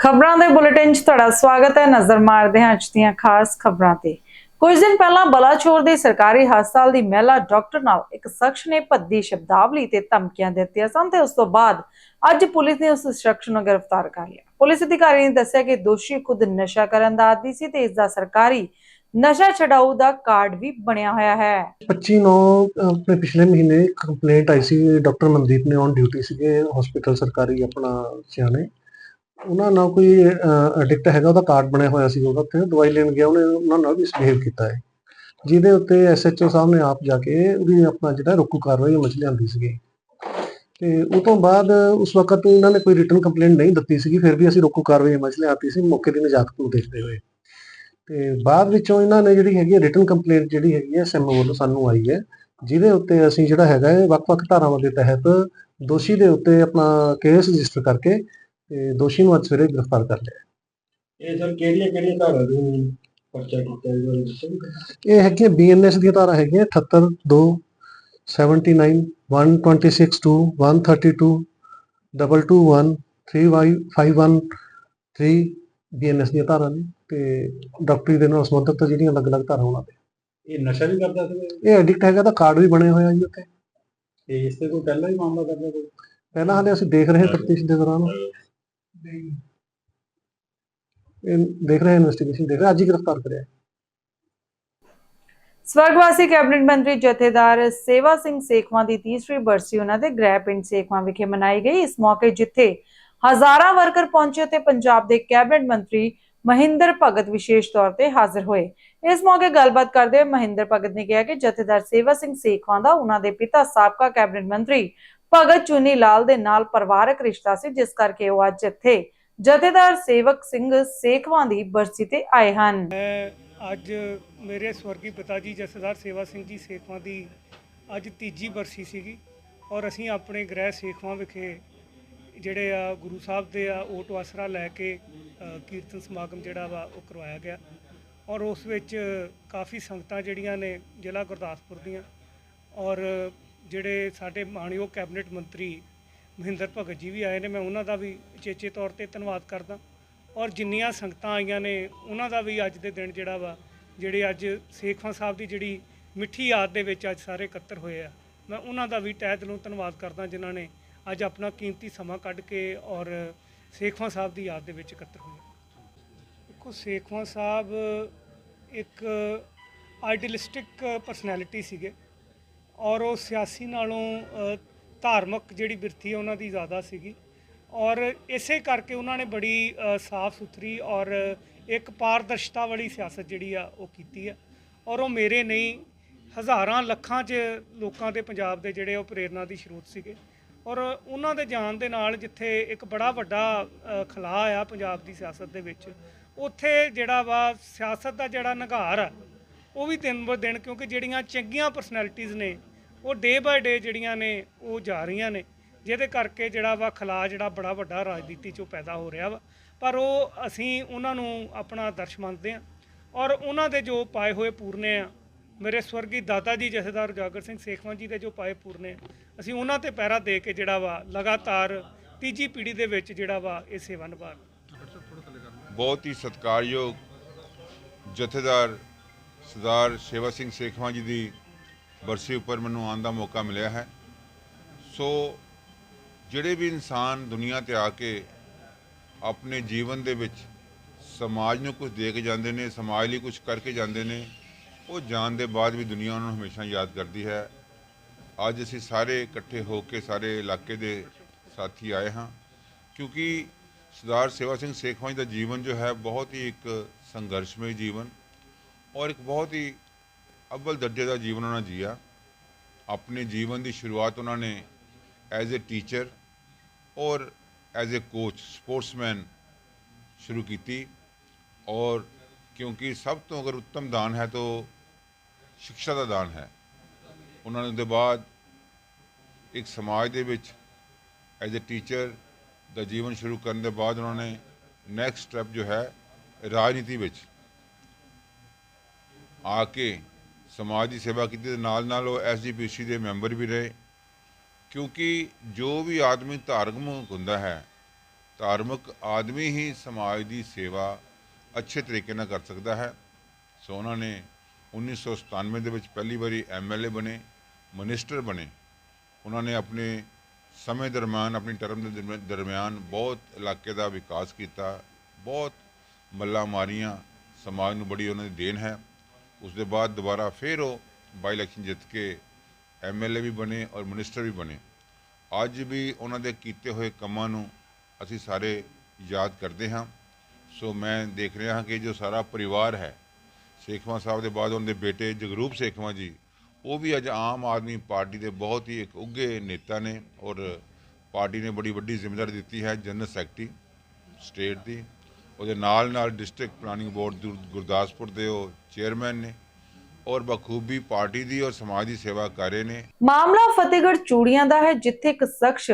ਖਬਰਾਂ ਦੇ ਬੁਲੇਟਿਨ 'ਚ ਤੁਹਾਡਾ ਸਵਾਗਤ ਹੈ। ਨਜ਼ਰ ਮਾਰਦੇ ਹਾਂ ਅੱਜ ਦੀਆਂ ਖਾਸ ਖਬਰਾਂ ਤੇ। ਕੁਝ ਦਿਨ ਪਹਿਲਾਂ ਬਲਾਚੌਰ ਦੇ ਸਰਕਾਰੀ ਹਸਪਤਾਲ ਦੀ ਮਹਿਲਾ ਡਾਕਟਰ ਨਾਲ ਇੱਕ ਸ਼ਖਸ ਨੇ ਭੱਦੀ ਸ਼ਬਦਾਵਲੀ ਤੇ ਧਮਕੀਆਂ ਦਿੱਤੀਆਂ ਸਨ ਤੇ ਉਸ ਤੋਂ ਬਾਅਦ ਅੱਜ ਪੁਲਿਸ ਨੇ ਉਸ ਸ਼ਖਸ ਨੂੰ ਗ੍ਰਿਫਤਾਰ ਕਰ ਲਿਆ। ਪੁਲਿਸ ਅਧਿਕਾਰੀ ਨੇ ਦੱਸਿਆ ਕਿ ਦੋਸ਼ੀ ਖੁਦ ਨਸ਼ਾ ਕਰਨ ਦਾ ਆਦੀ ਸੀ ਤੇ ਇਸ ਦਾ ਸਰਕਾਰੀ ਨਸ਼ਾ ਛਡਾਊ ਦਾ ਕਾਰਡ ਵੀ ਬਣਿਆ ਹੋਇਆ ਹੈ। 25 ਨੌ ਆਪਣੇ ਪਿਛਲੇ ਮਹੀਨੇ ਕੰਪਲੇਂਟ ਆਈ ਸੀ, ਡਾਕਟਰ ਮਨਦੀਪ ਨੇ ਔਨ ਡਿਊਟੀ ਸੀਗੇ ਹਸਪੀਟਲ ਸਰਕਾਰੀ ਆਪਣਾ ਸਿਆਣੇ। ਉਹਨਾਂ ਨਾਲ ਕੋਈ ਐਡਿਕਟ ਹੈਗਾ, ਉਹਦਾ ਕਾਰਡ ਬਣਿਆ ਹੋਇਆ ਸੀ ਉਹਦਾ ਤੇ ਦਵਾਈ ਲੈਣ ਗਿਆ, ਉਹਨੇ ਉਹਨਾਂ ਨਾਲ ਮਿਸਬਿਹੇਵ ਕੀਤਾ ਹੈ। ਜਿਹਦੇ ਉੱਤੇ ਐਸਐਚਓ ਸਾਹਿਬ ਨੇ ਆਪ ਜਾ ਕੇ ਉਹਦੀ ਆਪਣਾ ਜਿਹੜਾ ਰੋਕੂ ਕਾਰਵਾਈ ਮਚ ਲਿਆਂਦੀ ਸੀਗੀ। ਤੇ ਉਹ ਤੋਂ ਬਾਅਦ ਉਸ ਵਕਤ ਉਹਨਾਂ ਨੇ ਕੋਈ ਰਿਟਨ ਕੰਪਲੇਂਟ ਨਹੀਂ ਦਿੱਤੀ ਸੀਗੀ, ਫਿਰ ਵੀ ਅਸੀਂ ਰੋਕੂ ਕਾਰਵਾਈ ਮਚ ਲਿਆਤੀ ਸੀ, ਮੌਕੇ ਦੀ ਨਜਾਕਤ ਨੂੰ ਦੇਖਦੇ ਹੋਏ। ਤੇ ਬਾਅਦ ਵਿੱਚੋਂ ਇਹਨਾਂ ਨੇ ਜਿਹੜੀ ਹੈਗੀ ਰਿਟਰਨ ਕੰਪਲੇਂਟ ਜਿਹੜੀ ਹੈਗੀ ਹੈ ਐਸਐਮਓ ਵੱਲੋਂ ਸਾਨੂੰ ਆਈ ਹੈ, ਜਿਹਦੇ ਉੱਤੇ ਅਸੀਂ ਜਿਹੜਾ ਹੈਗਾ ਹੈ, ਵੱਖ-ਵੱਖ ਧਾਰਾਵਾਂ ਦੇ ਤਹਿਤ ਦੋਸ਼ੀ ਦੇ ਉੱਤੇ ਆਪਣਾ ਕੇਸ ਰਜਿਸਟਰ ਕਰਕੇ ਤੇ ਦੋਸ਼ੀ ਨੂੰ ਅੱਜ ਸਵੇਰੇ ਗ੍ਰਿਫਤਾਰ ਕਰ ਲਿਆ। ਇਹ ਸਰ ਕਿਹੜੀਆਂ ਕਿਹੜੀਆਂ ਧਾਰਾ ਦੇ ਨੂੰ ਪਰਚਾ ਕੀਤਾ ਇਹ ਬਾਰੇ ਦੱਸੋਗੇ ਇਹ ਹੈਗੀਆਂ ਬੀਐਨਐਸ ਦੀਆਂ ਧਾਰਾ ਹੈਗੀਆਂ 78 2 79 126 2 132 221 351 ਬੀਐਨਐਸ ਦੀਆਂ ਧਾਰਾ ਨੇ ਤੇ ਡਾਕਟਰੀ ਦੇ ਨਾਲ ਸੰਬੰਧਿਤ ਜਿਹੜੀਆਂ ਅਲੱਗ-ਅਲੱਗ ਧਾਰਾ ਉਹਨਾਂ ਦੇ। ਇਹ ਨਸ਼ਾ ਵੀ ਕਰਦਾ ਸੀ? ਇਹ ਐਡਿਕਟ ਹੈਗਾ ਤਾਂ ਕਾਰਡ ਵੀ ਬਣੇ ਹੋਇਆ ਜੀ ਉੱਥੇ। ਤੇ ਇਸ ਤੇ ਕੋਈ ਪਹਿਲਾਂ ਹੀ ਮਾਮਲਾ ਕਰਦਾ ਕੋਈ? ਪਹਿਲਾਂ ਹਾਲੇ ਅਸੀਂ ਦੇਖ ਰਹੇ ਹਾਂ ਤਫਤੀਸ਼ ਦੇ ਦੌਰਾਨ। ਇਹ ਦੇਖ ਰਹੇ ਹਾਂ ਇਨਵੈਸਟੀਗੇਸ਼ਨ ਦੇਖ ਰਹੇ ਹਾਂ, ਅੱਜ ਹੀ ਗ੍ਰਿਫਤਾਰ ਸਵਰਗਵਾਸੀ ਕੈਬਨਿਟ ਮੰਤਰੀ ਜਥੇਦਾਰ ਸੇਵਾ ਸਿੰਘ ਸੇਖਵਾਂ ਦੀ ਤੀਸਰੀ ਬਰਸੀ ਉਹਨਾਂ ਦੇ ਗ੍ਰਹਿ ਪਿੰਡ ਸੇਖਵਾਂ ਵਿਖੇ ਮਨਾਈ ਗਈ। ਇਸ ਮੌਕੇ ਜਿੱਥੇ ਹਜ਼ਾਰਾਂ ਵਰਕਰ ਪਹੁੰਚੇ ਤੇ ਪੰਜਾਬ ਦੇ ਕੈਬਨਿਟ ਮੰਤਰੀ ਮਹਿੰਦਰ ਭਗਤ ਵਿਸ਼ੇਸ਼ ਤੌਰ ਤੇ ਹਾਜ਼ਰ ਹੋਏ। ਇਸ ਮੌਕੇ ਗੱਲਬਾਤ ਕਰਦੇ ਹੋਏ ਮਹਿੰਦਰ ਭਗਤ ਨੇ ਕਿਹਾ ਕਿ ਜਥੇਦਾਰ ਸੇਵਾ ਸਿੰਘ ਸੇਖਵਾਂ ਦਾ ਉਹਨਾਂ ਦੇ ਪਿਤਾ ਸਾਬਕਾ ਕੈਬਨਿਟ ਮੰਤਰੀ ਭਗਤ ਚੁਨੀ ਲਾਲ ਦੇ ਨਾਲ ਪਰਿਵਾਰਕ ਰਿਸ਼ਤਾ ਸੀ, ਜਿਸ ਕਰਕੇ ਉਹ ਅੱਜ ਇੱਥੇ ਜਥੇਦਾਰ ਸੇਵਕ ਸਿੰਘ ਸੇਖਵਾਂ ਦੀ ਬਰਸੀ ਤੇ ਆਏ ਹਨ। ਅੱਜ ਮੇਰੇ ਸਵਰਗੀ ਪਿਤਾ ਜੀ ਜਥੇਦਾਰ ਸੇਵਾ ਸਿੰਘ ਜੀ ਸੇਖਵਾਂ ਦੀ ਅੱਜ ਤੀਜੀ ਬਰਸੀ ਸੀਗੀ ਔਰ ਅਸੀਂ ਆਪਣੇ ਗ੍ਰਹਿ ਸੇਖਵਾਂ ਵਿਖੇ ਜਿਹੜੇ ਆ ਗੁਰੂ ਸਾਹਿਬ ਦੇ ਆ ਓਟ ਆਸਰਾ ਲੈ ਕੇ ਕੀਰਤਨ ਸਮਾਗਮ ਜਿਹੜਾ ਵਾ ਉਹ ਕਰਵਾਇਆ ਗਿਆ ਔਰ ਉਸ ਵਿੱਚ ਕਾਫੀ ਸੰਗਤਾਂ ਜਿਹੜੀਆਂ ਨੇ ਜ਼ਿਲ੍ਹਾ ਗੁਰਦਾਸਪੁਰ ਦੀਆਂ ਔਰ ਜਿਹੜੇ ਸਾਡੇ ਮਾਣਯੋਗ ਕੈਬਨਿਟ ਮੰਤਰੀ ਮਹਿੰਦਰ ਭਗਤ ਜੀ ਵੀ ਆਏ ਨੇ, ਮੈਂ ਉਹਨਾਂ ਦਾ ਵੀ ਉਚੇਚੇ ਤੌਰ ਤੇ ਧੰਨਵਾਦ ਕਰਦਾ। ਔਰ ਜਿੰਨੀਆਂ ਸੰਗਤਾਂ ਆਈਆਂ ਨੇ, ਉਹਨਾਂ ਦਾ ਵੀ ਅੱਜ ਦੇ ਦਿਨ ਜਿਹੜਾ ਵਾ, ਜਿਹੜੇ ਅੱਜ ਸੇਖਵਾਂ ਸਾਹਿਬ ਦੀ ਜਿਹੜੀ ਮਿੱਠੀ ਯਾਦ ਦੇ ਵਿੱਚ ਅੱਜ ਸਾਰੇ ਇਕੱਤਰ ਹੋਏ ਆ, ਮੈਂ ਉਹਨਾਂ ਦਾ ਵੀ ਤਹਿ ਦਿਲੋਂ ਧੰਨਵਾਦ ਕਰਦਾ, ਜਿਨ੍ਹਾਂ ਨੇ ਅੱਜ ਆਪਣਾ ਕੀਮਤੀ ਸਮਾਂ ਕੱਢ ਕੇ ਔਰ ਸੇਖਵਾਂ ਸਾਹਿਬ ਦੀ ਯਾਦ ਦੇ ਵਿੱਚ ਇਕੱਤਰ ਹੋਏ ਦੇਖੋ ਸੇਖਵਾਂ ਸਾਹਿਬ ਇੱਕ ਆਈਡੀਅਲਿਸਟਿਕ ਪਰਸਨੈਲਿਟੀ ਸੀਗੇ। ਔਰ ਉਹ ਸਿਆਸੀ ਨਾਲੋਂ ਧਾਰਮਿਕ ਜਿਹੜੀ ਬਿਰਥੀ ਉਹਨਾਂ ਦੀ ਜ਼ਿਆਦਾ ਸੀਗੀ। ਔਰ ਇਸੇ ਕਰਕੇ ਉਹਨਾਂ ਨੇ ਬੜੀ ਸਾਫ਼ ਸੁਥਰੀ ਔਰ ਇੱਕ ਪਾਰਦਰਸ਼ਤਾ ਵਾਲੀ ਸਿਆਸਤ ਜਿਹੜੀ ਆ ਉਹ ਕੀਤੀ ਆ ਔਰ ਉਹ ਮੇਰੇ ਨਹੀਂ ਹਜ਼ਾਰਾਂ ਲੱਖਾਂ 'ਚ ਲੋਕਾਂ ਦੇ ਪੰਜਾਬ ਦੇ ਜਿਹੜੇ ਉਹ ਪ੍ਰੇਰਨਾ ਦੀ ਸਰੋਤ ਸੀਗੇ। ਔਰ ਉਹਨਾਂ ਦੇ ਜਾਣ ਦੇ ਨਾਲ ਜਿੱਥੇ ਇੱਕ ਬੜਾ ਵੱਡਾ ਅ, ਖਲਾਅ ਆ ਪੰਜਾਬ ਦੀ ਸਿਆਸਤ ਦੇ ਵਿੱਚ ਉੱਥੇ ਜਿਹੜਾ ਵਾ ਸਿਆਸਤ ਦਾ ਜਿਹੜਾ ਨਿਘਾਰ ਆ ਉਹ ਵੀ ਦਿਨ ਬ ਦਿਨ ਕਿਉਂਕਿ ਜਿਹੜੀਆਂ ਚੰਗੀਆਂ ਪਰਸਨੈਲਿਟੀਆਂ ਨੇ ਉਹ ਡੇ ਬਾਏ ਡੇ ਜਿਹੜੀਆਂ ਨੇ, ਉਹ ਜਾ ਰਹੀਆਂ ਨੇ। ਜਿਹਦੇ ਕਰਕੇ ਜਿਹੜਾ ਵਾ ਖਲਾ ਜਿਹੜਾ ਬੜਾ ਵੱਡਾ ਰਾਜਨੀਤੀ ਚੋਂ ਪੈਦਾ ਹੋ ਰਿਹਾ ਵਾ। ਪਰ ਉਹ ਅਸੀਂ ਉਹਨਾਂ ਨੂੰ ਆਪਣਾ ਆਦਰਸ਼ ਮੰਨਦੇ ਹਾਂ। ਔਰ ਉਹਨਾਂ ਦੇ ਜੋ ਪਾਏ ਹੋਏ ਪੂਰਨੇ ਆ, ਮੇਰੇ ਸਵਰਗੀ ਦਾਦਾ ਜੀ, ਜਥੇਦਾਰ ਉਜਾਗਰ ਸਿੰਘ ਸੇਖਵਾਂ ਜੀ ਦੇ ਜੋ ਪਾਏ ਪੂਰਨੇ ਅਸੀਂ ਉਹਨਾਂ ਤੇ ਪਹਿਰਾ ਦੇ ਕੇ ਜਿਹੜਾ ਵਾ ਲਗਾਤਾਰ ਤੀਜੀ ਪੀੜ੍ਹੀ ਦੇ ਵਿੱਚ ਜਿਹੜਾ ਵਾ ਇਹ ਸੇਵਾ ਨਿਭਾ ਰਹੇ ਬਹੁਤ ਹੀ ਸਤਿਕਾਰਯੋਗ ਜਥੇਦਾਰ ਸਰਦਾਰ ਸੇਵਾ ਸਿੰਘ ਸੇਖਵਾਂ ਜੀ ਦੀ ਬਰਸੀ ਉੱਪਰ ਮੈਨੂੰ ਆਉਣ ਦਾ ਮੌਕਾ ਮਿਲਿਆ ਹੈ। ਸੋ ਜਿਹੜੇ ਵੀ ਇਨਸਾਨ ਦੁਨੀਆ ਤੇ ਆ ਕੇ ਆਪਣੇ ਜੀਵਨ ਦੇ ਵਿੱਚ ਸਮਾਜ ਨੂੰ ਕੁਝ ਦੇ ਕੇ ਜਾਂਦੇ ਨੇ, ਸਮਾਜ ਲਈ ਕੁਝ ਕਰਕੇ ਜਾਂਦੇ ਨੇ, ਉਹ ਜਾਣ ਦੇ ਬਾਅਦ ਵੀ ਦੁਨੀਆ ਉਹਨਾਂ ਨੂੰ ਹਮੇਸ਼ਾ ਯਾਦ ਕਰਦੀ ਹੈ। ਅੱਜ ਅਸੀਂ ਸਾਰੇ ਇਕੱਠੇ ਹੋ ਕੇ ਸਾਰੇ ਇਲਾਕੇ ਦੇ ਸਾਥੀ ਆਏ ਹਾਂ, ਕਿਉਂਕਿ ਸਰਦਾਰ ਸੇਵਾ ਸਿੰਘ ਸੇਖਵਾਂ ਜੀ ਦਾ ਜੀਵਨ ਜੋ ਹੈ ਬਹੁਤ ਹੀ ਇੱਕ ਸੰਘਰਸ਼ਮਈ ਜੀਵਨ ਔਰ ਇੱਕ ਬਹੁਤ ਹੀ ਅਵਲ ਦਰਜੇ ਦਾ ਜੀਵਨ ਉਹਨਾਂ ਜੀਆ ਆਪਣੇ ਜੀਵਨ ਦੀ ਸ਼ੁਰੂਆਤ ਉਹਨਾਂ ਨੇ ਐਜ਼ ਅ ਟੀਚਰ ਔਰ ਐਜ਼ ਅ ਕੋਚ ਸਪੋਰਟਸਮੈਨ ਸ਼ੁਰੂ ਕੀਤੀ ਔਰ ਕਿਉਂਕਿ ਸਭ ਤੋਂ ਅਗਰ ਉੱਤਮ ਦਾਨ ਹੈ ਤਾਂ ਸਿੱਖਿਆ ਦਾ ਦਾਨ ਹੈ ਉਹਨਾਂ ਨੇ ਉਹਦੇ ਬਾਅਦ ਇੱਕ ਸਮਾਜ ਦੇ ਵਿੱਚ ਐਜ਼ ਅ ਟੀਚਰ ਦਾ ਜੀਵਨ ਸ਼ੁਰੂ ਕਰਨ ਦੇ ਬਾਅਦ ਉਹਨਾਂ ਨੇ ਨੈਕਸਟ ਸਟੈਪ ਜੋ ਹੈ ਰਾਜਨੀਤੀ ਵਿੱਚ ਆ ਕੇ ਸਮਾਜ ਦੀ ਸੇਵਾ ਕੀਤੀ ਦੇ ਨਾਲ ਨਾਲ ਉਹ ਐਸਜੀਪੀਸੀ ਦੇ ਮੈਂਬਰ ਵੀ ਰਹੇ। ਕਿਉਂਕਿ ਜੋ ਵੀ ਆਦਮੀ ਧਾਰਮਿਕ ਹੁੰਦਾ ਹੈ, ਧਾਰਮਿਕ ਆਦਮੀ ਹੀ ਸਮਾਜ ਦੀ ਸੇਵਾ ਅੱਛੇ ਤਰੀਕੇ ਨਾਲ ਕਰ ਸਕਦਾ ਹੈ। ਸੋ ਉਹਨਾਂ ਨੇ 1997 ਦੇ ਵਿੱਚ ਪਹਿਲੀ ਵਾਰੀ ਐਮਐਲਏ ਬਣੇ, ਮਿਨਿਸਟਰ ਬਣੇ। ਉਹਨਾਂ ਨੇ ਆਪਣੇ ਸਮੇਂ ਦਰਮਿਆਨ, ਆਪਣੀ ਟਰਮ ਦੇ ਦਰਮਿ- ਦਰਮਿਆਨ ਬਹੁਤ ਇਲਾਕੇ ਦਾ ਵਿਕਾਸ ਕੀਤਾ, ਬਹੁਤ ਮੱਲਾ ਮਾਰੀਆਂ, ਸਮਾਜ ਨੂੰ ਬੜੀ ਉਹਨਾਂ ਦੀ ਦੇਣ ਹੈ। ਉਸ ਦੇ ਬਾਅਦ ਦੁਬਾਰਾ ਫਿਰ ਉਹ ਬਾਈ ਇਲੈਕਸ਼ਨ ਜਿੱਤ ਕੇ ਐਮਐਲਏ ਵੀ ਬਣੇ ਔਰ ਮਿਨਿਸਟਰ ਵੀ ਬਣੇ ਅੱਜ ਵੀ ਉਹਨਾਂ ਦੇ ਕੀਤੇ ਹੋਏ ਕੰਮਾਂ ਨੂੰ ਅਸੀਂ ਸਾਰੇ ਯਾਦ ਕਰਦੇ ਹਾਂ ਸੋ ਮੈਂ ਦੇਖ ਰਿਹਾ ਹਾਂ ਕਿ ਜੋ ਸਾਰਾ ਪਰਿਵਾਰ ਹੈ ਸੇਖਵਾਂ ਸਾਹਿਬ ਦੇ ਬਾਅਦ ਉਹਨਾਂ ਦੇ ਬੇਟੇ ਜਗਰੂਪ ਸੇਖਵਾਂ ਜੀ ਉਹ ਵੀ ਅੱਜ ਆਮ ਆਦਮੀ ਪਾਰਟੀ ਦੇ ਬਹੁਤ ਹੀ ਇੱਕ ਉੱਘੇ ਨੇਤਾ ਨੇ ਔਰ ਪਾਰਟੀ ਨੇ ਬੜੀ ਵੱਡੀ ਜ਼ਿੰਮੇਵਾਰੀ ਦਿੱਤੀ ਹੈ ਜਨਰਲ ਸੈਕਟਰੀ ਸਟੇਟ ਦੀ ਉਹਦੇ ਨਾਲ ਨਾਲ ਡਿਸਟ੍ਰਿਕਟ ਪਲਾਨਿੰਗ ਬੋਰਡ ਗੁਰਦਾਸਪੁਰ ਦੇ ਉਹ ਚੇਅਰਮੈਨ ਨੇ ਔਰ ਬਖੂਬੀ ਪਾਰਟੀ ਦੀ ਔਰ ਸਮਾਜ ਦੀ ਸੇਵਾ ਕਰ ਰਹੇ ਨੇ। ਮਾਮਲਾ ਫਤਿਹਗੜ੍ਹ ਚੂੜੀਆਂ ਦਾ ਹੈ, ਜਿੱਥੇ ਇੱਕ ਸ਼ਖਸ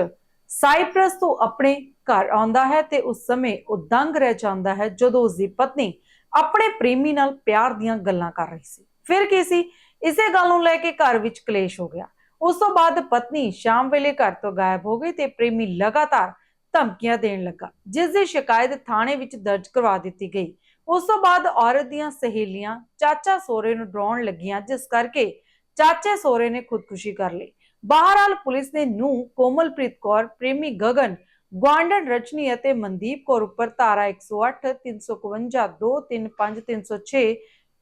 ਸਾਈਪ੍ਰਸ ਤੋਂ ਆਪਣੇ ਘਰ ਆਉਂਦਾ ਹੈ ਤੇ ਉਸ ਸਮੇਂ ਉਹ ਦੰਗ ਰਹਿ ਜਾਂਦਾ ਹੈ ਜਦੋਂ ਉਸ ਦੀ ਪਤਨੀ ਆਪਣੇ ਪ੍ਰੇਮੀ ਨਾਲ ਪਿਆਰ ਦੀਆਂ ਗੱਲਾਂ ਕਰ ਰਹੀ ਸੀ। ਫਿਰ ਕੀ ਸੀ? ਇਸੇ ਗੱਲ ਨੂੰ ਲੈ ਕੇ ਘਰ ਵਿੱਚ ਕਲੇਸ਼ ਹੋ ਗਿਆ। ਉਸ ਤੋਂ ਬਾਅਦ ਪਤਨੀ ਸ਼ਾਮ ਵੇਲੇ ਘਰ ਤੋਂ ਗਾਇਬ ਹੋ ਗਈ ਤੇ ਪ੍ਰੇਮੀ ਲਗਾਤਾਰ ਧਮਕੀਆਂ ਦੇਣ ਲੱਗਾ, ਜਿਸ ਦੀ ਸ਼ਿਕਾਇਤ ਥਾਣੇ ਵਿੱਚ ਦਰਜ ਕਰਵਾ ਦਿੱਤੀ ਗਈ। ਉਸ ਤੋਂ ਬਾਅਦ ਔਰਤ ਦੀਆਂ ਸਹੇਲੀਆਂ ਚਾਚਾ ਸੋਰੇ ਨੂੰ ਡਰਾਉਣ ਲੱਗੀਆਂ, ਜਿਸ ਕਰਕੇ ਚਾਚੇ ਸੋਰੇ ਨੇ ਖੁਦਕੁਸ਼ੀ ਕਰ ਲਈ। ਬਹਰਾਲ ਪੁਲਿਸ ਨੇ ਨੂੰ ਕੋਮਲਪ੍ਰੀਤ ਕੌਰ, ਪ੍ਰੇਮੀ ਗਗਨ ਗਵਾਂਡਨ ਰਚਨੀ ਅਤੇ ਮਨਦੀਪ ਕੌਰ ਉੱਪਰ ਧਾਰਾ 108 352 235 306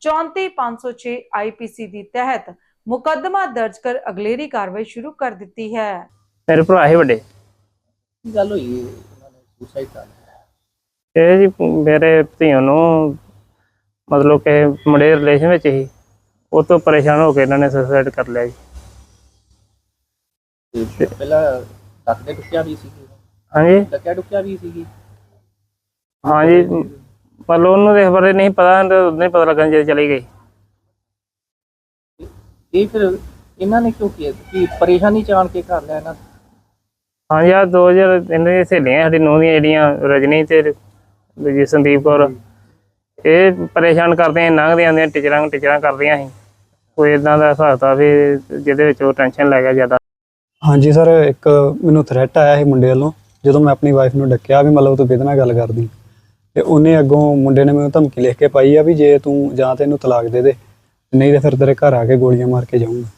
34 506 ਆਈਪੀਸੀ ਦੀ ਤਹਿਤ ਮੁਕੱਦਮਾ ਦਰਜ ਕਰ ਅਗਲੇਰੀ ਕਾਰਵਾਈ ਸ਼ੁਰੂ ਕਰ ਦਿੱਤੀ ਹੈ। ਮੇਰੇ ਭਰਾ ਹੀ ਵੱਡੇ। ਕੀ ਗੱਲ ਹੋਈ ਉਹਨਾਂ ਨੇ ਸੁਸਾਈਡ ਕਰ ਲਿਆ ਇਹ ਜੀ ਮੇਰੇ ਧੀਆਂ ਨੂੰ ਮਤਲਬ ਕਿ ਮੁੰਡੇ ਰਿਲੇਸ਼ਨ ਵਿੱਚ ਹੀ ਉਹ ਤੋਂ ਪਰੇਸ਼ਾਨ ਹੋ ਕੇ ਇਹਨਾਂ ਨੇ ਸੁਸਾਈਡ ਕਰ ਲਿਆ ਜੀ। ਤੇ ਪਹਿਲਾਂ ਡੱਕਦੇ ਡੁੱਕਿਆ ਵੀ ਸੀਗੀ। ਹਾਂਜੀ? ਡੱਕਿਆ ਡੁੱਕਿਆ ਵੀ ਸੀਗੀ। ਹਾਂਜੀ ਪਰ ਉਹਨੂੰ ਦੇ ਬਾਰੇ ਨਹੀਂ ਪਤਾ ਨਹੀਂ ਪਤਾ ਲੱਗਣ ਜਦੋਂ ਚਲੀ ਗਈ। ਇਹ ਫਿਰ ਇਹਨਾਂ ਨੇ ਕਿਉਂ ਕੀਤਾ? ਕਿ ਪਰੇਸ਼ਾਨੀ ਚਾਣ ਕੇ ਕਰ ਲਿਆ ਇਹਨਾਂ ਆ 2000 ਇਹਨਾਂ ਦੀਆਂ ਸਹੇਲੀਆਂ ਸਾਡੀ ਨੂੰਹ ਦੀਆਂ ਜਿਹੜੀਆਂ ਰਜਨੀ ਤੇ ਦੂਜੀ ਸੰਦੀਪ ਕੌਰ। ਇਹ ਪਰੇਸ਼ਾਨ ਕਰਦੀਆਂ ਲੰਘਦੀਆਂ ਆਉਂਦੀਆਂ ਟੀਚਰਾਂ ਟੀਚਰਾਂ ਕਰਦੀਆਂ ਸੀ। ਕੋਈ ਇਦਾਂ ਦਾ ਹਿਸਾਬ ਤਾ ਵੀ ਜਿਹਦੇ ਵਿੱਚ ਉਹ ਟੈਨਸ਼ਨ ਲੈ ਗਿਆ ਜ਼ਿਆਦਾ। ਹਾਂਜੀ ਸਰ ਇੱਕ ਮੈਨੂੰ ਥ੍ਰੈਟ ਆਇਆ ਸੀ ਮੁੰਡੇ ਵੱਲੋਂ ਜਦੋਂ ਮੈਂ ਆਪਣੀ ਵਾਈਫ ਨੂੰ ਡੱਕਿਆ ਵੀ ਮਤਲਬ ਤੂੰ ਕਿਹਦੇ ਨਾਲ ਗੱਲ ਕਰਦੀ? ਤੇ ਉਹਨੇ ਅੱਗੋਂ ਮੁੰਡੇ ਨੇ ਮੈਨੂੰ ਧਮਕੀ ਲਿਖ ਕੇ ਪਾਈ ਆ ਵੀ ਜੇ ਤੂੰ ਜਾਂ ਤੇ ਇਹਨੂੰ ਤਲਾਕ ਦੇ ਦੇ ਨਹੀਂ ਤੇ ਫਿਰ ਤੇਰੇ ਘਰ ਆ ਕੇ ਗੋਲੀਆਂ ਮਾਰ ਕੇ ਜਾਊਂਗਾ।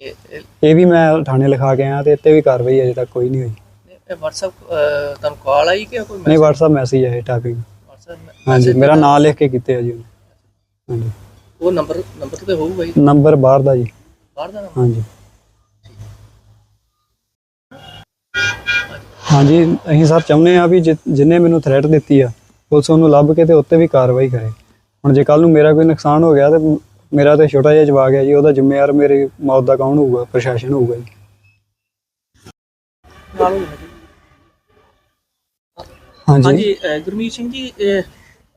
ਇਹ ਵੀ ਮੈਂ ਥਾਣੇ ਲਿਖਾ ਕੇ ਆਇਆ ਤੇ ਇੱਥੇ ਵੀ ਕਾਰਵਾਈ ਅਜੇ ਤੱਕ ਕੋਈ ਨਹੀਂ ਹੋਈ। ਇਹ WhatsApp ਤੁਹਾਨੂੰ ਕਾਲ ਆਈ ਕਿ ਕੋਈ ਨਹੀਂ WhatsApp ਮੈਸੇਜ ਟਾਈਪਿੰਗ ਹਾਂਜੀ message ਮੇਰਾ ਨਾਮ ਲਿਖ ਕੇ ਕੀਤੇ ਆ ਜੀ ਉਹਨੇ। ਹਾਂਜੀ। ਉਹ ਨੰਬਰ ਨੰਬਰ ਤੇ ਹੋਊਗਾ ਹੀ ਨੰਬਰ ਬਾਹਰ ਦਾ ਜੀ। ਬਾਹਰ ਦਾ? ਹਾਂਜੀ। ਹਾਂਜੀ ਅਸੀਂ ਸਰ ਚਾਹੁੰਦੇ ਆ ਵੀ ਜਿ- ਜਿਹਨੇ ਮੈਨੂੰ ਥ੍ਰੈਟ ਦਿੱਤੀ ਆ ਪੁਲਿਸ ਉਹਨੂੰ ਲੱਭ ਕੇ ਤੇ ਉੱਤੇ ਵੀ ਕਾਰਵਾਈ ਕਰੇ। ਹੁਣ ਜੇ ਕੱਲ ਨੂੰ ਮੇਰਾ ਕੋਈ ਨੁਕਸਾਨ ਹੋ ਗਿਆ ਤੇ ਮੇਰਾ ਤੇ ਛੋਟਾ ਜਿਹਾ ਜਵਾਕ ਹੈ ਜੀ ਉਹਦਾ ਜ਼ਿੰਮੇਵਾਰ ਮੇਰੀ ਮੌਤ ਦਾ ਕੌਣ ਹੋਊਗਾ ਪ੍ਰਸ਼ਾਸਨ ਹੋਊਗਾ ਜੀ। ਹੋ। ਹਾਂਜੀ। ਹਾਂਜੀ ਅਹ, ਗੁਰਮੀਤ ਸਿੰਘ ਜੀ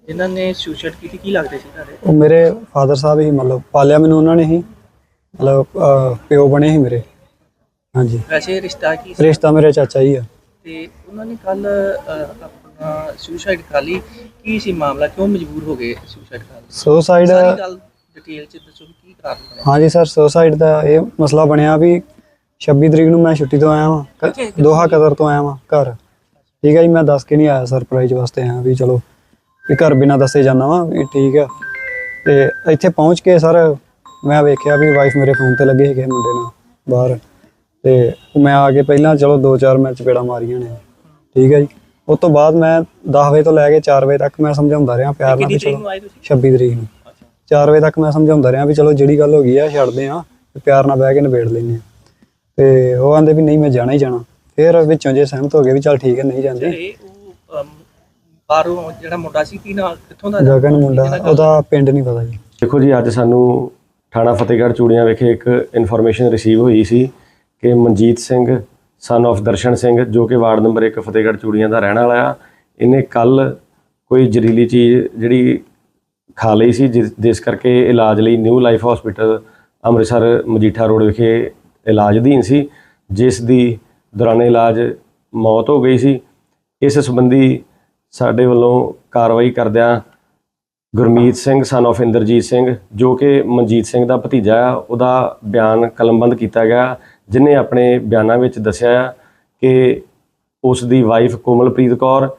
ਜਿਨ੍ਹਾਂ ਨੇ ਸੁਸਾਈਡ ਕੀਤੀ ਕੀ ਲੱਗਦੇ ਸੀ ਤੁਹਾਡੇ? ਉਹ ਮੇਰੇ ਫਾਦਰ ਸਾਹਿਬ ਹੀ ਮਤਲਬ ਪਾਲਿਆ ਮੈਨੂੰ ਉਹਨਾਂ ਨੇ ਹੀ ਮਤਲਬ ਅਹ, ਪਿਓ ਬਣੇ ਸੀ ਮੇਰੇ। ਹਾਂਜੀ। ਵੈਸੇ ਰਿਸ਼ਤਾ ਕੀ ਸੀ? ਰਿਸ਼ਤਾ ਮੇਰੇ ਚਾਚਾ ਹੀ ਆ। ਤੇ ਉਹਨਾਂ ਨੇ ਕੱਲ ਆਪਣਾ ਸੁਸਾਈਡ ਕਰ ਲਈ। ਕੀ ਸੀ ਮਾਮਲਾ? ਕਿਉਂ ਮਜਬੂਰ ਹੋ ਗਏ ਸੁਸਾਈਡ ਕਰਨ ਲਈ? ਸੁਸਾਈਡ ਸਾਰੀ ਗੱਲ ਡਿਟੇਲ ਚ ਦੱਸੋ ਵੀ ਕੀ ਕਾਰਨ ਬਣਿਆ ਹਾਂਜੀ ਸਰ ਸੁਸਾਈਡ ਦਾ ਇਹ ਮਸਲਾ ਬਣਿਆ ਵੀ 26 ਤਰੀਕ ਨੂੰ ਮੈਂ ਛੁੱਟੀ ਤੋਂ ਆਇਆ ਵਾਂ ਕ- ਦੋਹਾ ਕਤਰ ਤੋਂ ਆਇਆ ਵਾਂ ਘਰ। ਠੀਕ ਹੈ ਜੀ ਮੈਂ ਦੱਸ ਕੇ ਨਹੀਂ ਆਇਆ ਸਰਪ੍ਰਾਈਜ਼ ਵਾਸਤੇ ਆਇਆ ਵੀ ਚਲੋ ਵੀ ਘਰ ਬਿਨਾਂ ਦੱਸੇ ਜਾਣਾ ਵਾਂ ਵੀ ਠੀਕ ਆ। ਤੇ ਇੱਥੇ ਪਹੁੰਚ ਕੇ ਸਰ ਮੈਂ ਵੇਖਿਆ ਵੀ ਵਾਈਫ ਮੇਰੇ ਫੋਨ ਤੇ ਲੱਗੇ ਸੀਗੇ ਮੁੰਡੇ ਨਾਲ ਬਾਹਰ। ਤੇ ਮੈਂ ਆ ਕੇ ਪਹਿਲਾਂ ਚਲੋ 2-4 ਮੈਂ ਚਪੇੜਾ ਮਾਰੀਆਂ ਨੇ ਠੀਕ ਹੈ ਜੀ। ਉਸ ਤੋਂ ਬਾਅਦ ਮੈਂ 10 ਵਜੇ ਤੋਂ ਲੈ ਕੇ 4 ਵਜੇ ਤੱਕ ਮੈਂ ਸਮਝਾਉਂਦਾ ਰਿਹਾ ਪਿਆਰ ਨਾਲ ਕਿੰਨੀ ਵੀ ਤਰੀਕ ਚਲੋ ਨੂੰ ਆਏ ਤੁਸੀਂ? 26 ਤਰੀਕ ਨੂੰ। 4 ਵਜੇ ਤੱਕ ਮੈਂ ਸਮਝਾਉਂਦਾ ਰਿਹਾ ਵੀ ਚਲੋ ਜਿਹੜੀ ਗੱਲ ਹੋ ਗਈ ਆ ਛੱਡਦੇ ਆ ਤੇ ਪਿਆਰ ਨਾਲ ਬਹਿ ਕੇ ਨਿਬੇੜ ਲੈਂਦੇ ਆ ਤੇ ਉਹ ਆਂਦੇ ਵੀ ਨਹੀਂ ਮੈਂ ਜਾਣਾ ਹੀ ਜਾਣਾ। ਫਿਰ ਵਿੱਚੋਂ ਜੇ ਸਹਿਮਤ ਹੋ ਗਏ ਵੀ ਚਲ ਠੀਕ ਹੈ ਨਹੀਂ ਜਾਂਦੇ। ਬਾਹਰੋਂ ਜਿਹੜਾ ਮੁੰਡਾ ਸੀ ਕੀ ਨਾ ਕਿੱਥੋਂ ਦਾ ਜਗਨ ਮੁੰਡਾ ਉਹਦਾ ਪਿੰਡ ਨਹੀਂ ਪਤਾ ਜੀ। ਦੇਖੋ ਜੀ ਅੱਜ ਸਾਨੂੰ ਥਾਣਾ ਫਤਿਹਗੜ੍ਹ ਚੂੜੀਆਂ ਵਿਖੇ ਇੱਕ ਇਨਫੋਰਮੇਸ਼ਨ ਰਿਸੀਵ ਹੋਈ ਸੀ ਕਿ ਮਨਜੀਤ ਸਿੰਘ ਸਨ of ਦਰਸ਼ਨ ਸਿੰਘ ਜੋ ਕਿ ਵਾਰਡ ਨੰਬਰ 1 ਫਤਿਹਗੜ੍ਹ ਚੂੜੀਆਂ ਦਾ ਰਹਿਣ ਵਾਲਾ ਆ ਇਹਨੇ ਕੱਲ ਕੋਈ ਜ਼ਹਿਰੀਲੀ ਚੀਜ਼ ਜਿਹੜੀ ਖਾ ਲਈ ਸੀ, ਜਿਸ ਜਿਸ ਕਰਕੇ ਇਲਾਜ ਲਈ new life hospital Amritsar Majitha road ਵਿਖੇ ਇਲਾਜ ਅਧੀਨ ਸੀ, ਜਿਸ ਦੀ ਦੌਰਾਨ ਇਲਾਜ ਮੌਤ ਹੋ ਗਈ ਸੀ। ਇਸ ਸੰਬੰਧੀ ਸਾਡੇ ਵੱਲੋਂ ਕਾਰਵਾਈ ਕਰਦਿਆਂ ਗੁਰਮੀਤ ਸਿੰਘ ਸਨ of ਇੰਦਰਜੀਤ ਸਿੰਘ, ਜੋ ਕਿ ਮਨਜੀਤ ਸਿੰਘ ਦਾ ਭਤੀਜਾ ਆ, ਉਹਦਾ ਬਿਆਨ ਕਲਮਬੰਦ ਕੀਤਾ ਗਿਆ, ਜਿਨੇ ਆਪਣੇ ਬਿਆਨਾਂ ਵਿੱਚ ਦੱਸਿਆ ਆ ਕਿ ਉਸ ਦੀ ਵਾਈਫ ਕੋਮਲਪ੍ਰੀਤ ਕੌਰ,